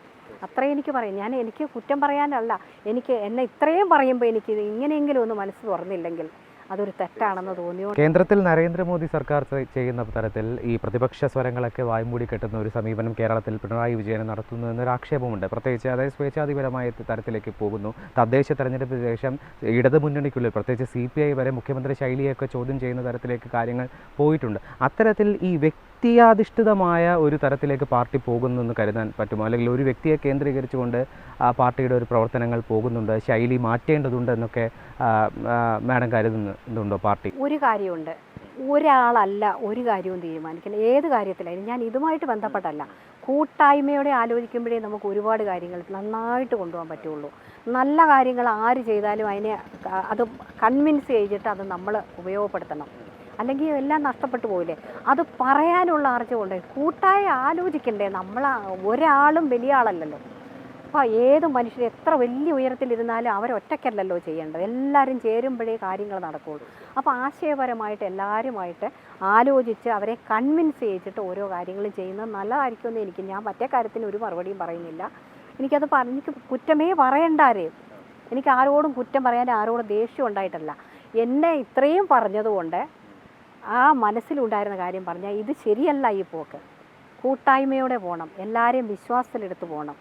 അത്രയും എനിക്ക് പറയും ഞാൻ എനിക്ക് കുറ്റം പറയാനല്ല. എനിക്ക് എന്നെ ഇത്രയും പറയുമ്പോൾ എനിക്ക് ഇങ്ങനെയെങ്കിലും ഒന്ന് മനസ്സ് തുറന്നില്ലെങ്കിൽ അതൊരു തെറ്റാണെന്ന് തോന്നിയോ കേന്ദ്രത്തിൽ നരേന്ദ്രമോദി സർക്കാർ ചെയ്യുന്ന തരത്തിൽ ഈ പ്രതിപക്ഷ സ്വരങ്ങളൊക്കെ വായ്മൂടി കെട്ടുന്ന ഒരു സമീപനം കേരളത്തിൽ പിണറായി വിജയൻ നടത്തുന്നു എന്നൊരു ആക്ഷേപമുണ്ട്. പ്രത്യേകിച്ച് അതായത് സ്വേച്ഛാധിപരമായ തരത്തിലേക്ക് പോകുന്നു. തദ്ദേശ തെരഞ്ഞെടുപ്പിന് ശേഷം ഇടതു മുന്നണിക്കുള്ളിൽ പ്രത്യേകിച്ച് സി പി ഐ വരെ മുഖ്യമന്ത്രി ശൈലിയൊക്കെ ചോദ്യം ചെയ്യുന്ന തരത്തിലേക്ക് കാര്യങ്ങൾ പോയിട്ടുണ്ട്. അത്തരത്തിൽ ഈ വ്യക്തിയാധിഷ്ഠിതമായ ഒരു തരത്തിലേക്ക് പാർട്ടി പോകുന്നു എന്ന് കരുതാൻ പറ്റുമോ? അല്ലെങ്കിൽ ഒരു വ്യക്തിയെ കേന്ദ്രീകരിച്ചുകൊണ്ട് ആ പാർട്ടിയുടെ ഒരു പ്രവർത്തനങ്ങൾ പോകുന്നുണ്ട് ശൈലി മാറ്റേണ്ടതുണ്ട് എന്നൊക്കെ മാഡം കരുതുന്നുണ്ടോ പാർട്ടി? ഒരു കാര്യമുണ്ട്. ഒരാളല്ല ഒരു കാര്യവും തീരുമാനിക്കണം ഏത് കാര്യത്തിലായാലും ഞാൻ ഇതുമായിട്ട് ബന്ധപ്പെട്ടല്ല. കൂട്ടായ്മയോടെ ആലോചിക്കുമ്പോഴേ നമുക്ക് ഒരുപാട് കാര്യങ്ങൾ നന്നായിട്ട് കൊണ്ടുപോകാൻ പറ്റുള്ളൂ. നല്ല കാര്യങ്ങൾ ആര് ചെയ്താലും അതിനെ അത് കൺവിൻസ് ചെയ്തിട്ട് അത് നമ്മൾ ഉപയോഗപ്പെടുത്തണം. അല്ലെങ്കിൽ എല്ലാം നഷ്ടപ്പെട്ടു പോയില്ലേ അത് പറയാനുള്ള ആർജവുണ്ട് കൂട്ടായി ആലോചിക്കണ്ടേ? നമ്മൾ ഒരാളും വലിയ ആളല്ലല്ലോ. അപ്പോൾ ഏത് മനുഷ്യർ എത്ര വലിയ ഉയരത്തിലിരുന്നാലും അവരൊറ്റയ്ക്കല്ലല്ലോ ചെയ്യേണ്ടത്. എല്ലാവരും ചേരുമ്പോഴേ കാര്യങ്ങൾ നടക്കുകയുള്ളൂ. അപ്പോൾ ആശയപരമായിട്ട് എല്ലാവരുമായിട്ട് ആലോചിച്ച് അവരെ കൺവിൻസ് ചെയ്യിച്ചിട്ട് ഓരോ കാര്യങ്ങളും ചെയ്യുന്നത് നല്ലതായിരിക്കുമെന്ന് എനിക്ക് ഞാൻ മറ്റേ കാര്യത്തിന് ഒരു മറുപടിയും പറയുന്നില്ല. എനിക്കത് എനിക്ക് കുറ്റമേ പറയണ്ടാരേ എനിക്ക് ആരോടും കുറ്റം പറയാൻ ആരോടും ദേഷ്യം ഉണ്ടായിട്ടല്ല. എന്നെ ഇത്രയും പറഞ്ഞതുകൊണ്ട് ആ മനസ്സിലുണ്ടായിരുന്ന കാര്യം പറഞ്ഞാൽ ഇത് ശരിയല്ല ഈ പോക്ക്. കൂട്ടായ്മയോടെ പോകണം എല്ലാവരെയും വിശ്വാസത്തിലെടുത്ത് പോകണം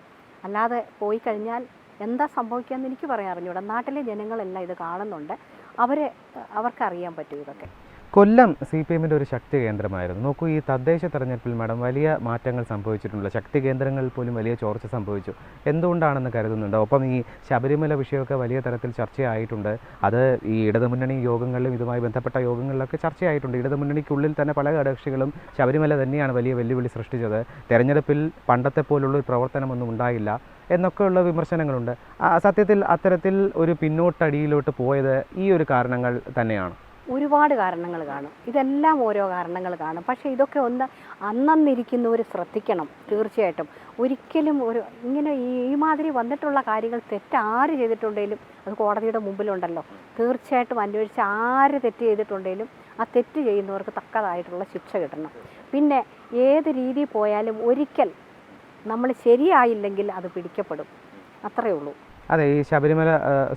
അല്ലാതെ പോയി കഴിഞ്ഞാൽ എന്താ സംഭവിക്കുക എന്ന് എനിക്ക് പറയാൻ അറിഞ്ഞൂടാ. നാട്ടിലെ ജനങ്ങളെല്ലാം ഇത് കാണുന്നുണ്ട്. അവരെ അവർക്കറിയാൻ പറ്റും ഇതൊക്കെ. കൊല്ലം സി പി എമ്മിന്റെ ഒരു ശക്തി കേന്ദ്രമായിരുന്നു. നോക്കൂ ഈ തദ്ദേശ തെരഞ്ഞെടുപ്പിൽ മാഡം വലിയ മാറ്റങ്ങൾ സംഭവിച്ചിട്ടുണ്ട് ശക്തി കേന്ദ്രങ്ങളിൽ പോലും വലിയ ചോർച്ച സംഭവിച്ചു. എന്തുകൊണ്ടാണെന്ന് കരുതുന്നുണ്ട്? ഒപ്പം ഈ ശബരിമല വിഷയമൊക്കെ വലിയ തരത്തിൽ ചർച്ചയായിട്ടുണ്ട്. അത് ഈ ഇടതുമുന്നണി യോഗങ്ങളിലും ഇതുമായി ബന്ധപ്പെട്ട യോഗങ്ങളിലൊക്കെ ചർച്ചയായിട്ടുണ്ട്. ഇടതുമുന്നണിക്കുള്ളിൽ തന്നെ പല ഘടകകക്ഷികളും ശബരിമല തന്നെയാണ് വലിയ വെല്ലുവിളി സൃഷ്ടിച്ചത്. തെരഞ്ഞെടുപ്പിൽ പണ്ടത്തെ പോലുള്ള ഒരു പ്രവർത്തനമൊന്നും ഉണ്ടായില്ല എന്നൊക്കെയുള്ള വിമർശനങ്ങളുണ്ട്. സത്യത്തിൽ അത്തരത്തിൽ ഒരു പിന്നോട്ടടിയിലോട്ട് പോയത് ഈ ഒരു കാരണങ്ങൾ തന്നെയാണ്. ഒരുപാട് കാരണങ്ങൾ കാണും. ഇതെല്ലാം ഓരോ കാരണങ്ങൾ കാണും. പക്ഷേ ഇതൊക്കെ ഒന്ന് അന്നന്നിരിക്കുന്നവർ ശ്രദ്ധിക്കണം തീർച്ചയായിട്ടും. ഒരിക്കലും ഒരു ഇങ്ങനെ ഈ മാതിരി വന്നിട്ടുള്ള കാര്യങ്ങൾ തെറ്റ് ചെയ്തിട്ടുണ്ടെങ്കിലും അത് കോടതിയുടെ മുമ്പിലുണ്ടല്ലോ. തീർച്ചയായിട്ടും അന്വേഷിച്ച് ആര് തെറ്റ് ചെയ്തിട്ടുണ്ടെങ്കിലും ആ തെറ്റ് ചെയ്യുന്നവർക്ക് തക്കതായിട്ടുള്ള ശിക്ഷ കിട്ടണം. പിന്നെ ഏത് രീതി പോയാലും ഒരിക്കൽ നമ്മൾ ശരിയായില്ലെങ്കിൽ അത് പിടിക്കപ്പെടും. അത്രയേ ഉള്ളൂ. അതെ ഈ ശബരിമല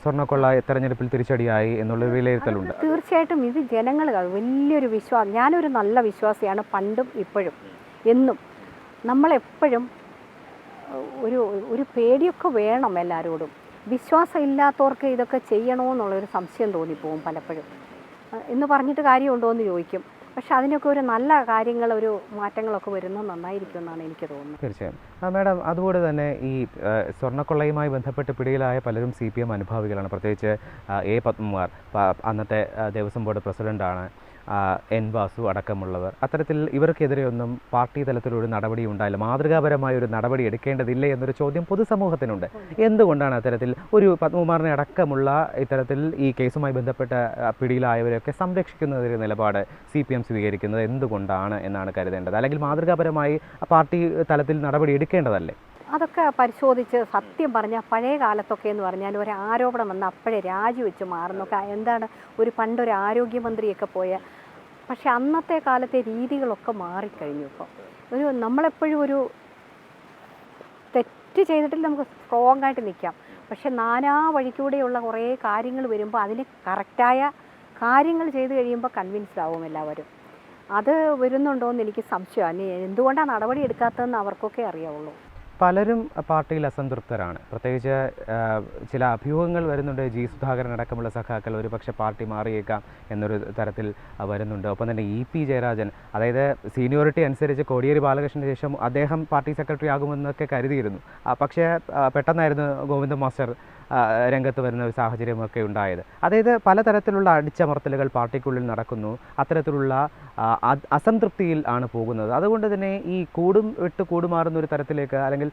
സ്വർണക്കൊള്ള തെരഞ്ഞെടുപ്പിൽ തിരിച്ചടിയായി എന്നുള്ള വിലയിരുത്തലുണ്ട്. തീർച്ചയായിട്ടും ഇത് ജനങ്ങൾ വലിയൊരു വിശ്വാസം ഞാനൊരു നല്ല വിശ്വാസിയാണ് പണ്ടും ഇപ്പോഴും. എന്നും നമ്മളെപ്പോഴും ഒരു ഒരു പേടിയൊക്കെ വേണം എല്ലാവരോടും വിശ്വാസം ഇല്ലാത്തവർക്ക് ഇതൊക്കെ ചെയ്യണമെന്നുള്ളൊരു സംശയം തോന്നിപ്പോവും പലപ്പോഴും. എന്ന് പറഞ്ഞിട്ട് കാര്യമുണ്ടോ എന്ന് ചോദിക്കും. പക്ഷെ അതിനൊക്കെ ഒരു നല്ല കാര്യങ്ങൾ ഒരു മാറ്റങ്ങളൊക്കെ വരുന്നത് നന്നായിരിക്കും എന്നാണ് എനിക്ക് തോന്നുന്നത്. തീർച്ചയായും. ആ മാഡം അതുപോലെ തന്നെ ഈ സ്വർണക്കൊള്ളയുമായി ബന്ധപ്പെട്ട് പിടിയിലായ പലരും സി പി എം അനുഭാവികളാണ്. പ്രത്യേകിച്ച് എ പത്മകുമാർ അന്നത്തെ ദേവസ്വം ബോർഡ് പ്രസിഡന്റാണ് എൻ വാസു അടക്കമുള്ളവർ. അത്തരത്തിൽ ഇവർക്കെതിരെയൊന്നും പാർട്ടി തലത്തിലൊരു നടപടി ഉണ്ടായില്ല. മാതൃകാപരമായ ഒരു നടപടി എടുക്കേണ്ടതില്ല എന്നൊരു ചോദ്യം പൊതുസമൂഹത്തിനുണ്ട്. എന്തുകൊണ്ടാണ് അത്തരത്തിൽ ഒരു പത്മകുമാറിനെ അടക്കമുള്ള ഇത്തരത്തിൽ ഈ കേസുമായി ബന്ധപ്പെട്ട പിടിയിലായവരെയൊക്കെ സംരക്ഷിക്കുന്നതിന് നിലപാട് സി പി എം സ്വീകരിക്കുന്നത് എന്തുകൊണ്ടാണ് എന്നാണ് കരുതേണ്ടത്? അല്ലെങ്കിൽ മാതൃകാപരമായി പാർട്ടി തലത്തിൽ നടപടി എടുക്കേണ്ടതല്ലേ? അതൊക്കെ പരിശോധിച്ച് സത്യം പറഞ്ഞാൽ പഴയ കാലത്തൊക്കെ എന്ന് പറഞ്ഞാൽ ഒരു ആരോപണം വന്ന് അപ്പോഴേ രാജിവെച്ച് മാറുന്നൊക്കെ എന്താണ് ഒരു പണ്ടൊരു ആരോഗ്യമന്ത്രിയൊക്കെ പോയ പക്ഷെ അന്നത്തെ കാലത്തെ രീതികളൊക്കെ മാറിക്കഴിഞ്ഞു ഇപ്പോൾ ഒരു നമ്മളെപ്പോഴും ഒരു തെറ്റ് ചെയ്തിട്ടില്ല നമുക്ക് സ്ട്രോങ് ആയിട്ട് നിൽക്കാം പക്ഷെ നാനാ വഴിക്കൂടെയുള്ള കുറേ കാര്യങ്ങൾ വരുമ്പോൾ അതിന് കറക്റ്റായ കാര്യങ്ങൾ ചെയ്ത് കഴിയുമ്പോൾ കൺവിൻസ് ആവും എല്ലാവരും. അത് വരുന്നുണ്ടോ എന്ന് എനിക്ക് സംശയമാണ്. എന്തുകൊണ്ടാണ് നടപടി എടുക്കാത്തതെന്ന് അവർക്കൊക്കെ അറിയാവുള്ളൂ. പലരും പാർട്ടിയിൽ അസംതൃപ്തരാണ്. പ്രത്യേകിച്ച് ചില അഭ്യൂഹങ്ങൾ വരുന്നുണ്ട്. ജി. സുധാകരൻ അടക്കമുള്ള സഖാക്കൾ ഒരുപക്ഷെ പാർട്ടി മാറിയേക്കാം എന്നൊരു തരത്തിൽ വരുന്നുണ്ട്. ഒപ്പം തന്നെ ഇ. പി. ജയരാജൻ അതായത് സീനിയോറിറ്റി അനുസരിച്ച് കോടിയേരി ബാലകൃഷ്ണന് ശേഷം അദ്ദേഹം പാർട്ടി സെക്രട്ടറി ആകുമെന്നൊക്കെ കരുതിയിരുന്നു. പക്ഷേ പെട്ടെന്നായിരുന്നു ഗോവിന്ദ മാസ്റ്റർ രംഗത്ത് വരുന്ന ഒരു സാഹചര്യമൊക്കെ ഉണ്ടായത്. അതായത് പലതരത്തിലുള്ള അടിച്ചമർത്തലുകൾ പാർട്ടിക്കുള്ളിൽ നടക്കുന്നു. അത്തരത്തിലുള്ള അസംതൃപ്തിയിൽ ആണ് പോകുന്നത്. അതുകൊണ്ട് തന്നെ ഈ കൂടും വിട്ട് കൂടുമാറുന്ന ഒരു തരത്തിലേക്ക് അല്ലെങ്കിൽ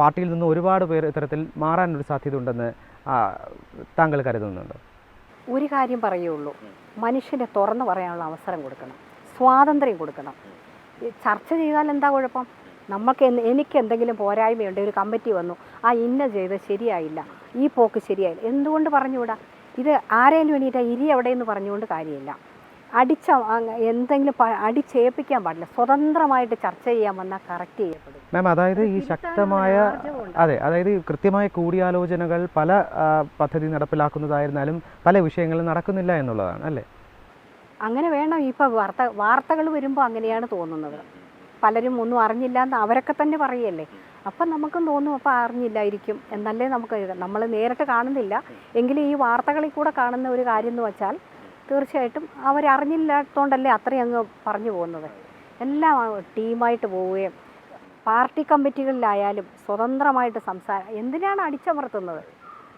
പാർട്ടിയിൽ നിന്ന് ഒരുപാട് പേർ ഇത്തരത്തിൽ മാറാനൊരു സാധ്യത ഉണ്ടെന്ന് താങ്കൾ കരുതുന്നുണ്ടോ? ഒരു കാര്യം പറയുള്ളൂ. മനുഷ്യനെ തുറന്നു പറയാനുള്ള അവസരം കൊടുക്കണം. സ്വാതന്ത്ര്യം കൊടുക്കണം. ചർച്ച ചെയ്താൽ എന്താ കുഴപ്പം? നമുക്ക് എനിക്ക് എന്തെങ്കിലും പോരായ്മയുണ്ട് ഒരു കമ്മിറ്റി വന്നു. ആ ഇന്ന ചെയ്ത് ശരിയായില്ല. ഈ പോക്ക് ശരിയായില്ല. എന്തുകൊണ്ട് പറഞ്ഞുകൂടാ ഇത് ആരേലും എണീറ്റാ ഇരി എവിടെയെന്ന് പറഞ്ഞുകൊണ്ട് കാര്യമില്ല. അടിച്ച എന്തെങ്കിലും അടിച്ചേൽപ്പിക്കാൻ പാടില്ല. സ്വതന്ത്രമായിട്ട് ചർച്ച ചെയ്യാൻ വന്നാൽ കറക്റ്റ് ചെയ്യപ്പെടും. മാം അതായത് ഈ ശക്തമായ അതെ അതായത് കൃത്യമായ കൂടിയാലോചനകൾ പല പദ്ധതി നടപ്പിലാക്കുന്നതായിരുന്നാലും പല വിഷയങ്ങളും നടക്കുന്നില്ല എന്നുള്ളതാണ് അല്ലേ? അങ്ങനെ വേണം ഇപ്പോൾ വാർത്ത വാർത്തകൾ വരുമ്പോൾ അങ്ങനെയാണ് തോന്നുന്നത്. പലരും ഒന്നും അറിഞ്ഞില്ല എന്ന് അവരൊക്കെ തന്നെ പറയല്ലേ? അപ്പം നമുക്കും തോന്നും അപ്പോൾ അറിഞ്ഞില്ലായിരിക്കും. എന്നല്ലേ നമുക്ക് നമ്മൾ നേരിട്ട് കാണുന്നില്ല. എങ്കിലും ഈ വാർത്തകളിൽ കൂടെ കാണുന്ന ഒരു കാര്യം എന്ന് വെച്ചാൽ തീർച്ചയായിട്ടും അവരറിഞ്ഞില്ലാത്തതുകൊണ്ടല്ലേ അത്രയും അങ്ങ് പറഞ്ഞു പോകുന്നത്. എല്ലാം ടീമായിട്ട് പോവുകയും പാർട്ടി കമ്മിറ്റികളിലായാലും സ്വതന്ത്രമായിട്ട് സംസാരം എന്തിനാണ് അടിച്ചമർത്തുന്നത്?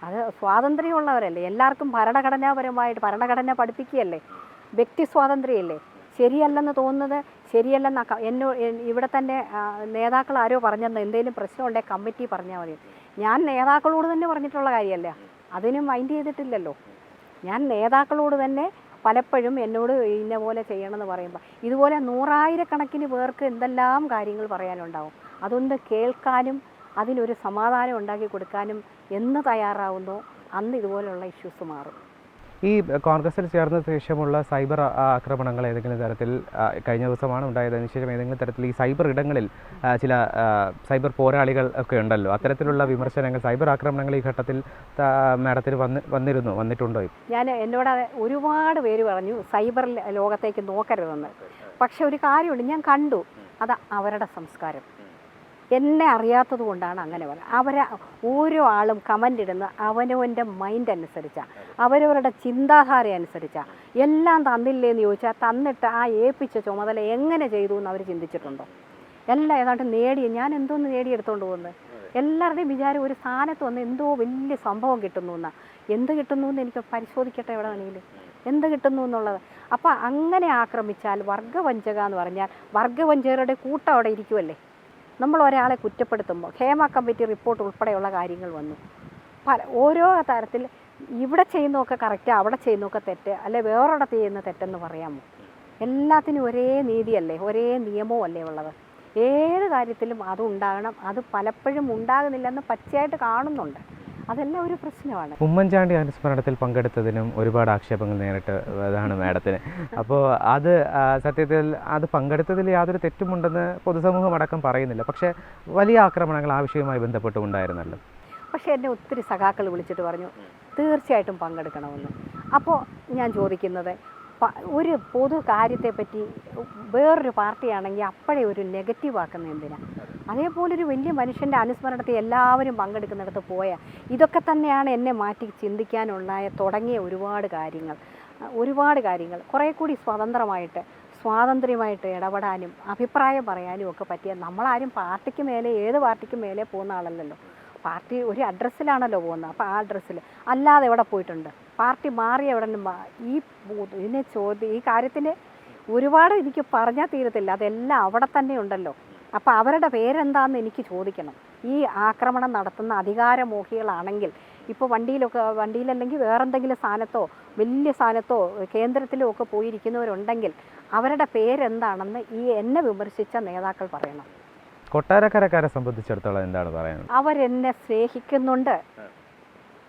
അത് സ്വാതന്ത്ര്യമുള്ളവരല്ലേ. എല്ലാവർക്കും ഭരണഘടനാപരമായിട്ട് ഭരണഘടന പഠിപ്പിക്കുകയല്ലേ? വ്യക്തി സ്വാതന്ത്ര്യമല്ലേ ശരിയല്ലെന്ന് തോന്നുന്നത് ശരിയല്ലെന്ന് എന്നോ ഇവിടെ തന്നെ നേതാക്കൾ ആരോ പറഞ്ഞെന്ന് എന്തെങ്കിലും പ്രശ്നമുണ്ടെങ്കിൽ കമ്മിറ്റി പറഞ്ഞാൽ മതി. ഞാൻ നേതാക്കളോട് തന്നെ പറഞ്ഞിട്ടുള്ള കാര്യമല്ല. അതിനും മൈൻഡ് ചെയ്തിട്ടില്ലല്ലോ. ഞാൻ നേതാക്കളോട് തന്നെ പലപ്പോഴും എന്നോട് ഇന്ന പോലെ ചെയ്യണമെന്ന് പറയുമ്പോൾ ഇതുപോലെ നൂറായിരക്കണക്കിന് പേർക്ക് എന്തെല്ലാം കാര്യങ്ങൾ പറയാനുണ്ടാവും. അതൊന്ന് കേൾക്കാനും അതിനൊരു സമാധാനം ഉണ്ടാക്കി കൊടുക്കാനും എന്ന് തയ്യാറാവുന്നോ. അന്ന് ഇതുപോലെയുള്ള ഇഷ്യൂസ് മാറും. ഈ കോൺഗ്രസിൽ ചേർന്ന ശേഷമുള്ള സൈബർ ആക്രമണങ്ങൾ ഏതെങ്കിലും തരത്തിൽ കഴിഞ്ഞ ദിവസമാണ് ഉണ്ടായത്. അതിനുശേഷം ഏതെങ്കിലും തരത്തിൽ ഈ സൈബർ ഇടങ്ങളിൽ ചില സൈബർ പോരാളികൾ ഒക്കെ ഉണ്ടല്ലോ. അത്തരത്തിലുള്ള വിമർശനങ്ങൾ സൈബർ ആക്രമണങ്ങൾ ഈ ഘട്ടത്തിൽ മാഡത്തിൽ വന്ന് വന്നിരുന്നു വന്നിട്ടുണ്ടോ? ഞാൻ എന്നോട് ഒരുപാട് പേര് പറഞ്ഞു സൈബർ ലോകത്തേക്ക് നോക്കരുതെന്ന്. പക്ഷെ ഒരു കാര്യമുണ്ട് ഞാൻ കണ്ടു. അത് അവരുടെ സംസ്കാരം. എന്നെ അറിയാത്തത് കൊണ്ടാണ് അങ്ങനെ പറയുന്നത് അവരെ ഓരോ ആളും കമന്റ് ഇടുന്ന അവനവന്റെ മൈൻഡ് അനുസരിച്ചാണ് അവരവരുടെ ചിന്താധാര അനുസരിച്ചാണ് എല്ലാം തന്നില്ലേ എന്ന് ചോദിച്ചാൽ തന്നിട്ട് ആ ഏൽപ്പിച്ച ചുമതല എങ്ങനെ ചെയ്തു എന്ന് അവർ ചിന്തിച്ചിട്ടുണ്ടോ? എല്ലാം ഏതാണ്ട് നേടി ഞാൻ എന്തോന്ന് നേടിയെടുത്തോണ്ട് പോകുന്നത് എല്ലാവരുടെയും വിചാരം ഒരു സ്ഥാനത്ത് വന്ന് എന്തോ വലിയ സംഭവം കിട്ടുന്നു എന്നാണ് എന്ത് കിട്ടുന്നു എന്ന് എനിക്ക് പരിശോധിക്കട്ടെ എവിടെ വേണമെങ്കിലും എന്ത് കിട്ടുന്നു എന്നുള്ളത് അപ്പോൾ അങ്ങനെ ആക്രമിച്ചാൽ വർഗവഞ്ചക എന്ന് പറഞ്ഞാൽ വർഗവഞ്ചകരുടെ കൂട്ടം അവിടെ ഇരിക്കുമല്ലേ നമ്മൾ ഒരാളെ കുറ്റപ്പെടുത്തുമ്പോൾ ഹേമ കമ്മിറ്റി റിപ്പോർട്ട് ഉൾപ്പെടെയുള്ള കാര്യങ്ങൾ വന്നു. പല ഓരോ തരത്തിൽ ഇവിടെ ചെയ്യുന്നതൊക്കെ കറക്റ്റ് അവിടെ ചെയ്യുന്നതൊക്കെ തെറ്റ് അല്ലെ വേറൊരിടത്ത് ചെയ്യുന്ന തെറ്റെന്ന് പറയാമോ എല്ലാത്തിനും ഒരേ നീതിയല്ലേ ഒരേ നിയമവും അല്ലേ ഉള്ളത്? ഏത് കാര്യത്തിലും അത് ഉണ്ടാകണം അത് പലപ്പോഴും ഉണ്ടാകുന്നില്ലെന്ന് പച്ചയായിട്ട് കാണുന്നുണ്ട്. അതെല്ലാം ഒരു പ്രശ്നമാണ്. ഉമ്മൻചാണ്ടി അനുസ്മരണത്തിൽ പങ്കെടുത്തതിനും ഒരുപാട് ആക്ഷേപങ്ങൾ നേരിട്ട് അതാണ് മാഡത്തിന്. അപ്പോൾ അത് സത്യത്തിൽ അത് പങ്കെടുത്തതിൽ യാതൊരു തെറ്റുമുണ്ടെന്ന് പൊതുസമൂഹം അടക്കം പറയുന്നില്ല. പക്ഷേ വലിയ ആക്രമണങ്ങൾ ആ വിഷയവുമായി ബന്ധപ്പെട്ട് ഉണ്ടായിരുന്നല്ലോ പക്ഷേ എന്നെ ഒത്തിരി സഖാക്കൾ വിളിച്ചിട്ട് പറഞ്ഞു തീർച്ചയായിട്ടും പങ്കെടുക്കണമെന്ന്. അപ്പോൾ ഞാൻ ചോദിക്കുന്നത് ഒരു പൊതു കാര്യത്തെപ്പറ്റി വേറൊരു പാർട്ടിയാണെങ്കിൽ അപ്പോഴേ ഒരു നെഗറ്റീവ് ആക്കുന്ന എന്തിനാ? അതേപോലെ ഒരു വലിയ മനുഷ്യന്റെ അനുസ്മരണത്തിൽ എല്ലാവരും പങ്കെടുക്കുന്നിടത്ത് പോയ ഇതൊക്കെ തന്നെയാണ് എന്നെ മാറ്റി ചിന്തിക്കാനുണ്ടായ തുടങ്ങിയ ഒരുപാട് കാര്യങ്ങൾ. ഒരുപാട് കാര്യങ്ങൾ. കുറേ കൂടി സ്വതന്ത്രമായിട്ട് സ്വാതന്ത്ര്യമായിട്ട് ഇടപെടാനും അഭിപ്രായം പറയാനും ഒക്കെ പറ്റിയ നമ്മളാരും പാർട്ടിക്ക് മേലെ ഏത് പാർട്ടിക്ക് മേലെ പോകുന്ന ആളല്ലല്ലോ. പാർട്ടി ഒരു അഡ്രസ്സിലാണല്ലോ പോകുന്നത്. അപ്പോൾ ആ അഡ്രസ്സിൽ അല്ലാതെ എവിടെ പോയിട്ടുണ്ട്? പാർട്ടി മാറിയ എവിടെ നിന്നും ഈ ഇതിനെ ചോദ്യം ഈ കാര്യത്തിന് ഒരുപാട് എനിക്ക് പറഞ്ഞാൽ തീരത്തില്ല. അതെല്ലാം അവിടെ തന്നെ ഉണ്ടല്ലോ. അപ്പോൾ അവരുടെ പേരെന്താണെന്ന് എനിക്ക് ചോദിക്കണം. ഈ ആക്രമണം നടത്തുന്ന അധികാരമോഹികളാണെങ്കിൽ ഇപ്പോൾ വണ്ടിയിലൊക്കെ വണ്ടിയിലല്ലെങ്കിൽ വേറെന്തെങ്കിലും സ്ഥാനത്തോ വലിയ സ്ഥാനത്തോ കേന്ദ്രത്തിലോ ഒക്കെ പോയിരിക്കുന്നവരുണ്ടെങ്കിൽ അവരുടെ പേരെന്താണെന്ന് ഈ എന്നെ വിമർശിച്ച നേതാക്കൾ പറയണം. കൊട്ടാരക്കരക്കാരെ സംബന്ധിച്ചിടത്തോളം എന്താണ് പറയുന്നത് അവരെന്നെ സ്നേഹിക്കുന്നുണ്ട്.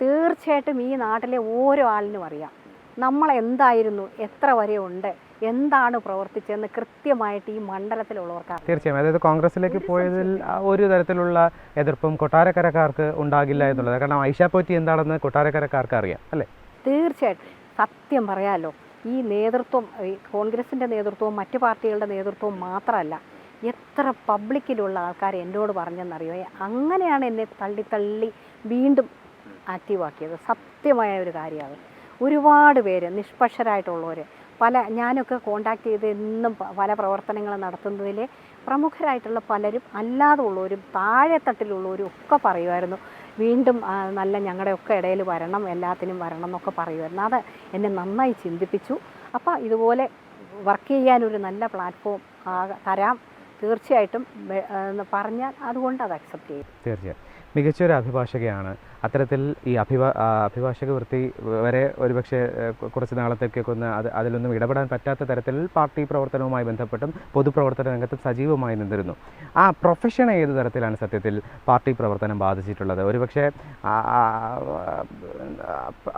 തീർച്ചയായിട്ടും ഈ നാട്ടിലെ ഓരോ ആളിനും അറിയാം. നമ്മൾ എന്തായിരുന്നു? എത്ര വരെ ഉണ്ട്? എന്താണ് പ്രവർത്തിച്ചതെന്ന് കൃത്യമായിട്ട് ഈ മണ്ഡലത്തിലുള്ളവർക്ക് തീർച്ചയായും. അതായത് കോൺഗ്രസിലേക്ക് പോയതിൽ ഒരു തരത്തിലുള്ള എതിർപ്പും കൊട്ടാരക്കരക്കാർക്ക് ഉണ്ടാകില്ല എന്നുള്ളത്. കാരണം ഐഷാപ്പറ്റി പോറ്റി എന്താണെന്ന് കൊട്ടാരക്കരക്കാർക്ക് അറിയാം അല്ലേ? തീർച്ചയായിട്ടും. സത്യം പറയാലോ ഈ നേതൃത്വം കോൺഗ്രസിന്റെ നേതൃത്വവും മറ്റു പാർട്ടികളുടെ നേതൃത്വവും മാത്രമല്ല എത്ര പബ്ലിക്കിലുള്ള ആൾക്കാർ എന്നോട് പറഞ്ഞെന്നറിയോ? അങ്ങനെയാണ് എന്നെ തള്ളി തള്ളി വീണ്ടും ആക്റ്റീവാക്കിയത്. സത്യമായ ഒരു കാര്യമാണ്. ഒരുപാട് പേര് നിഷ്പക്ഷരായിട്ടുള്ളവർ പല ഞാനൊക്കെ കോണ്ടാക്ട് ചെയ്ത് എന്നും പല പ്രവർത്തനങ്ങൾ നടത്തുന്നതിൽ പ്രമുഖരായിട്ടുള്ള പലരും അല്ലാതെ ഉള്ളവരും താഴെത്തട്ടിലുള്ളവരും ഒക്കെ പറയുമായിരുന്നു വീണ്ടും നല്ല ഞങ്ങളുടെയൊക്കെ ഇടയിൽ വരണം എല്ലാത്തിനും വരണം എന്നൊക്കെ പറയുമായിരുന്നു. അത് എന്നെ നന്നായി ചിന്തിപ്പിച്ചു. അപ്പോൾ ഇതുപോലെ വർക്ക് ചെയ്യാനൊരു നല്ല പ്ലാറ്റ്ഫോം തരാം. തീർച്ചയായിട്ടും പറഞ്ഞാൽ അതുകൊണ്ട് അത് അക്സെപ്റ്റ് ചെയ്യും തീർച്ചയായും. മികച്ചൊരു അഭിഭാഷകയാണ് അത്തരത്തിൽ ഈ അഭിഭാ അഭിഭാഷക വൃത്തി വരെ ഒരുപക്ഷെ കുറച്ച് നാളത്തേക്കൊക്കെ ഒന്ന് അത് അതിലൊന്നും ഇടപെടാൻ പറ്റാത്ത തരത്തിൽ പാർട്ടി പ്രവർത്തനവുമായി ബന്ധപ്പെട്ടും പൊതുപ്രവർത്തന രംഗത്തും സജീവമായി നിന്നിരുന്നു. ആ പ്രൊഫഷൻ ഏത് തരത്തിലാണ് സത്യത്തിൽ പാർട്ടി പ്രവർത്തനം ബാധിച്ചിട്ടുള്ളത്? ഒരുപക്ഷെ ആ-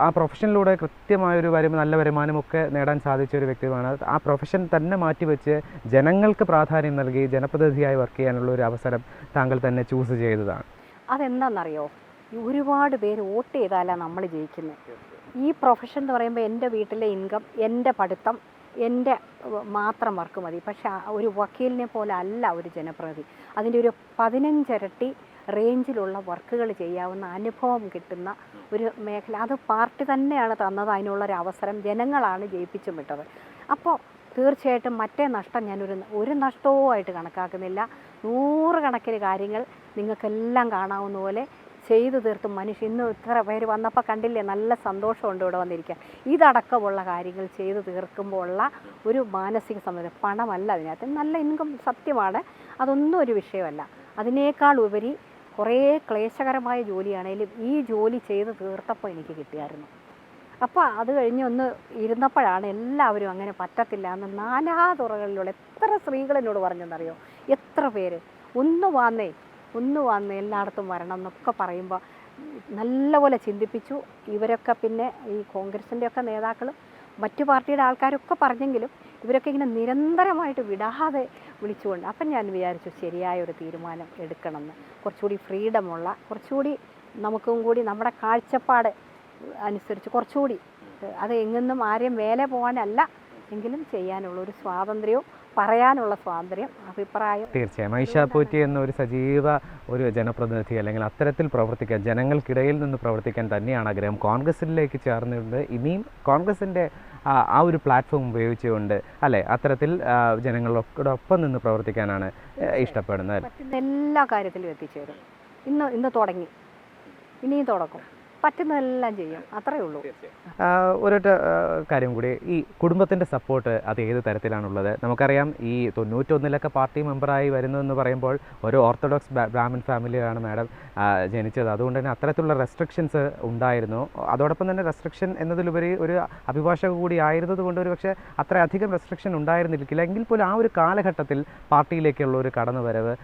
പ്രൊഫഷനിലൂടെ കൃത്യമായൊരു വരും നല്ല വരുമാനമൊക്കെ നേടാൻ സാധിച്ച ഒരു വ്യക്തിയാണ് ആ പ്രൊഫഷൻ തന്നെ മാറ്റിവെച്ച് ജനങ്ങൾക്ക് പ്രാധാന്യം നൽകി ജനപ്രതിനിധിയായി വർക്ക് ചെയ്യാനുള്ള ഒരു അവസരം താങ്കൾ തന്നെ ചൂസ് ചെയ്തതാണ്. അതെന്താണെന്നറിയോ ഒരുപാട് പേര് വോട്ട് ചെയ്താലാണ് നമ്മൾ ജയിക്കുന്നത് ഈ പ്രൊഫഷൻ എന്ന് പറയുമ്പോൾ എന്റെ വീട്ടിലെ ഇൻകം എന്റെ പഠിത്തം എന്റെ മാത്രം വർക്ക് മതി. പക്ഷേ ഒരു വക്കീലിനെ പോലെ അല്ല ഒരു ജനപ്രതി. അതിന്റെ ഒരു പതിനഞ്ചിരട്ടി റേഞ്ചിലുള്ള വർക്കുകൾ ചെയ്യാവുന്ന അനുഭവം കിട്ടുന്ന ഒരു മേഖല. അത് പാർട്ടി തന്നെയാണ് തന്നത്. അതിനുള്ളൊരു അവസരം ജനങ്ങളാണ് ജയിപ്പിച്ചും വിട്ടത്. അപ്പോൾ തീർച്ചയായിട്ടും മറ്റേ നഷ്ടം ഞാനൊരു ഒരു നഷ്ടവുമായിട്ട് കണക്കാക്കുന്നില്ല. നൂറുകണക്കിന് കാര്യങ്ങൾ നിങ്ങൾക്കെല്ലാം കാണാവുന്ന പോലെ ചെയ്തു തീർത്തും മനുഷ്യൻ ഇന്ന് ഇത്ര പേര് വന്നപ്പോൾ കണ്ടില്ലേ നല്ല സന്തോഷമുണ്ട് ഇവിടെ വന്നിരിക്കാൻ. ഇതടക്കമുള്ള കാര്യങ്ങൾ ചെയ്തു തീർക്കുമ്പോൾ ഉള്ള ഒരു മാനസിക സമ്മതം പണമല്ല അതിനകത്ത്. നല്ല ഇൻകം സത്യമാണ്. അതൊന്നും ഒരു വിഷയമല്ല. അതിനേക്കാൾ ഉപരി കുറേ ക്ലേശകരമായ ജോലിയാണേലും ഈ ജോലി ചെയ്ത് തീർത്തപ്പോൾ എനിക്ക് കിട്ടിയായിരുന്നു. അപ്പോൾ അത് കഴിഞ്ഞ് ഒന്ന് ഇരുന്നപ്പോഴാണ് എല്ലാവരും അങ്ങനെ പറ്റത്തില്ല എന്ന് നാനാ തുറകളിലൂടെ എത്ര സ്ത്രീകൾ എന്നോട് പറഞ്ഞെന്നറിയോ? എത്ര പേര്? ഒന്ന് വന്നേ ഒന്ന് വന്ന് എല്ലായിടത്തും വരണം എന്നൊക്കെ പറയുമ്പോൾ നല്ലപോലെ ചിന്തിപ്പിച്ചു. ഇവരൊക്കെ പിന്നെ ഈ കോൺഗ്രസിന്റെ ഒക്കെ നേതാക്കളും മറ്റു പാർട്ടിയുടെ ആൾക്കാരൊക്കെ പറഞ്ഞെങ്കിലും ഇവരൊക്കെ ഇങ്ങനെ നിരന്തരമായിട്ട് വിടാതെ വിളിച്ചുകൊണ്ട് അപ്പം ഞാൻ വിചാരിച്ചു ശരിയായ ഒരു തീരുമാനം എടുക്കണമെന്ന്. കുറച്ചുകൂടി ഫ്രീഡമുള്ള കുറച്ചുകൂടി നമുക്കും കൂടി നമ്മുടെ കാഴ്ചപ്പാട് അനുസരിച്ച് കുറച്ചുകൂടി അത് എങ്ങും ആരെയും മേലെ പോകാനല്ല എങ്കിലും ചെയ്യാനുള്ള ഒരു സ്വാതന്ത്ര്യവും പറയാനുള്ള സ്വാതന്ത്ര്യം അഭിപ്രായം. തീർച്ചയായും. ഐഷ പോറ്റി എന്ന ഒരു സജീവ ഒരു ജനപ്രതിനിധി അല്ലെങ്കിൽ അത്തരത്തിൽ പ്രവർത്തിക്കാൻ ജനങ്ങൾക്കിടയിൽ നിന്ന് പ്രവർത്തിക്കാൻ തന്നെയാണ് ആഗ്രഹം. കോൺഗ്രസിലേക്ക് ചേർന്നുകൊണ്ട് ഇനിയും കോൺഗ്രസിന്റെ ആ ഒരു പ്ലാറ്റ്ഫോം ഉപയോഗിച്ചുകൊണ്ട് അല്ലേ? അത്തരത്തിൽ ജനങ്ങളുടെ ജനങ്ങളോടൊപ്പം നിന്ന് പ്രവർത്തിക്കാനാണ് ഇഷ്ടപ്പെടുന്നത്. എല്ലാ കാര്യത്തിലും എത്തിച്ചേരും. ഇന്ന് ഇന്ന് തുടങ്ങി. ഇനിയും തുടക്കും പറ്റുന്നതെല്ലാം ചെയ്യും. അത്രയേ ഉള്ളൂ. ഒരൊറ്റ കാര്യം കൂടി. ഈ കുടുംബത്തിന്റെ സപ്പോർട്ട് അത് ഏത് തരത്തിലാണുള്ളത്? നമുക്കറിയാം ഈ തൊണ്ണൂറ്റൊന്നിലൊക്കെ പാർട്ടി മെമ്പറായി വരുന്നതെന്ന് പറയുമ്പോൾ ഒരു ഓർത്തഡോക്സ് ബ്രാ- ബ്രാഹ്മിൻ ഫാമിലിയാണ് മാഡം ജനിച്ചത്. അതുകൊണ്ട് തന്നെ അത്തരത്തിലുള്ള റെസ്ട്രിക്ഷൻസ് ഉണ്ടായിരുന്നു. അതോടൊപ്പം തന്നെ റെസ്ട്രിക്ഷൻ എന്നതിലുപരി ഒരു അഭിഭാഷക കൂടി ആയിരുന്നത് കൊണ്ട് ഒരു പക്ഷേ അത്രയധികം റെസ്ട്രിക്ഷൻ ഉണ്ടായിരുന്നിരിക്കില്ല. എങ്കിൽ പോലും ആ ഒരു കാലഘട്ടത്തിൽ പാർട്ടിയിലേക്കുള്ള ഒരു കടന്നുവരവ് വരവ്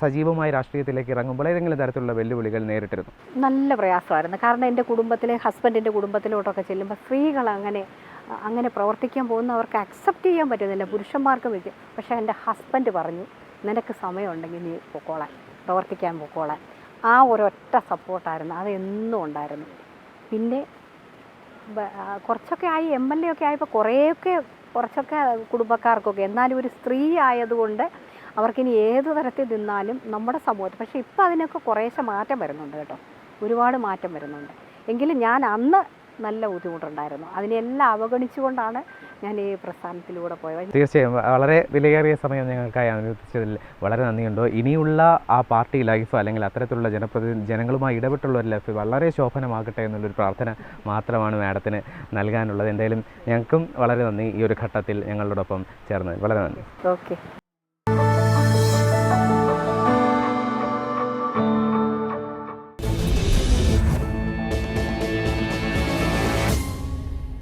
സജീവമായി രാഷ്ട്രീയത്തിലേക്ക് ഇറങ്ങുമ്പോൾ ഏതെങ്കിലും തരത്തിലുള്ള വെല്ലുവിളികൾ നേരിട്ടിരുന്നു? നല്ല പ്രയാസമായിരുന്നു. കാരണം എന്റെ കുടുംബത്തിലെ ഹസ്ബൻഡിന്റെ കുടുംബത്തിലോട്ടൊക്കെ ചെല്ലുമ്പോൾ സ്ത്രീകൾ അങ്ങനെ അങ്ങനെ പ്രവർത്തിക്കാൻ പോകുന്നവർക്ക് അക്സെപ്റ്റ് ചെയ്യാൻ പറ്റുന്നില്ല. പുരുഷന്മാർക്കും വെച്ച് പക്ഷേ എന്റെ ഹസ്ബൻഡ് പറഞ്ഞു നിനക്ക് സമയമുണ്ടെങ്കിൽ നീ പൊക്കോളാൻ പ്രവർത്തിക്കാൻ പൊക്കോളാൻ. ആ ഒരൊറ്റ സപ്പോർട്ടായിരുന്നു അത് എന്നും ഉണ്ടായിരുന്നു. പിന്നെ കുറച്ചൊക്കെ ആയി എം എൽ എ ഒക്കെ ആയപ്പോൾ കുറേയൊക്കെ കുറച്ചൊക്കെ കുടുംബക്കാർക്കൊക്കെ. എന്നാലും ഒരു സ്ത്രീ ആയതുകൊണ്ട് അവർക്കിനി ഏത് തരത്തിൽ നിന്നാലും നമ്മുടെ സമൂഹത്തിൽ പക്ഷേ ഇപ്പോൾ അതിനൊക്കെ കുറേശ്ശെ മാറ്റം വരുന്നുണ്ട് കേട്ടോ. ഒരുപാട് മാറ്റം വരുന്നുണ്ട്. എങ്കിലും ഞാൻ അന്ന് നല്ല ബുദ്ധിമുട്ടുണ്ടായിരുന്നു. അതിനെല്ലാം അവഗണിച്ചുകൊണ്ടാണ് ഞാൻ ഈ പ്രസ്ഥാനത്തിലൂടെ പോയത്. തീർച്ചയായും. വളരെ വിലയേറിയ സമയം ഞങ്ങൾക്കായി അനുവദിച്ചതിൽ വളരെ നന്ദിയുണ്ട്. ഇനിയുള്ള ആ പാർട്ടി ലൈഫ് അല്ലെങ്കിൽ അത്തരത്തിലുള്ള ജനപ്രതി ജനങ്ങളുമായി ഇടപെട്ടുള്ള ഒരു ലൈഫ് വളരെ ശോഭനമാകട്ടെ എന്നുള്ളൊരു പ്രാർത്ഥന മാത്രമാണ് മാഡത്തിന് നൽകാനുള്ളത്. എന്തായാലും ഞങ്ങൾക്കും വളരെ നന്ദി ഈ ഒരു ഘട്ടത്തിൽ ഞങ്ങളോടൊപ്പം ചേർന്നത് വളരെ നന്ദി. ഓക്കെ.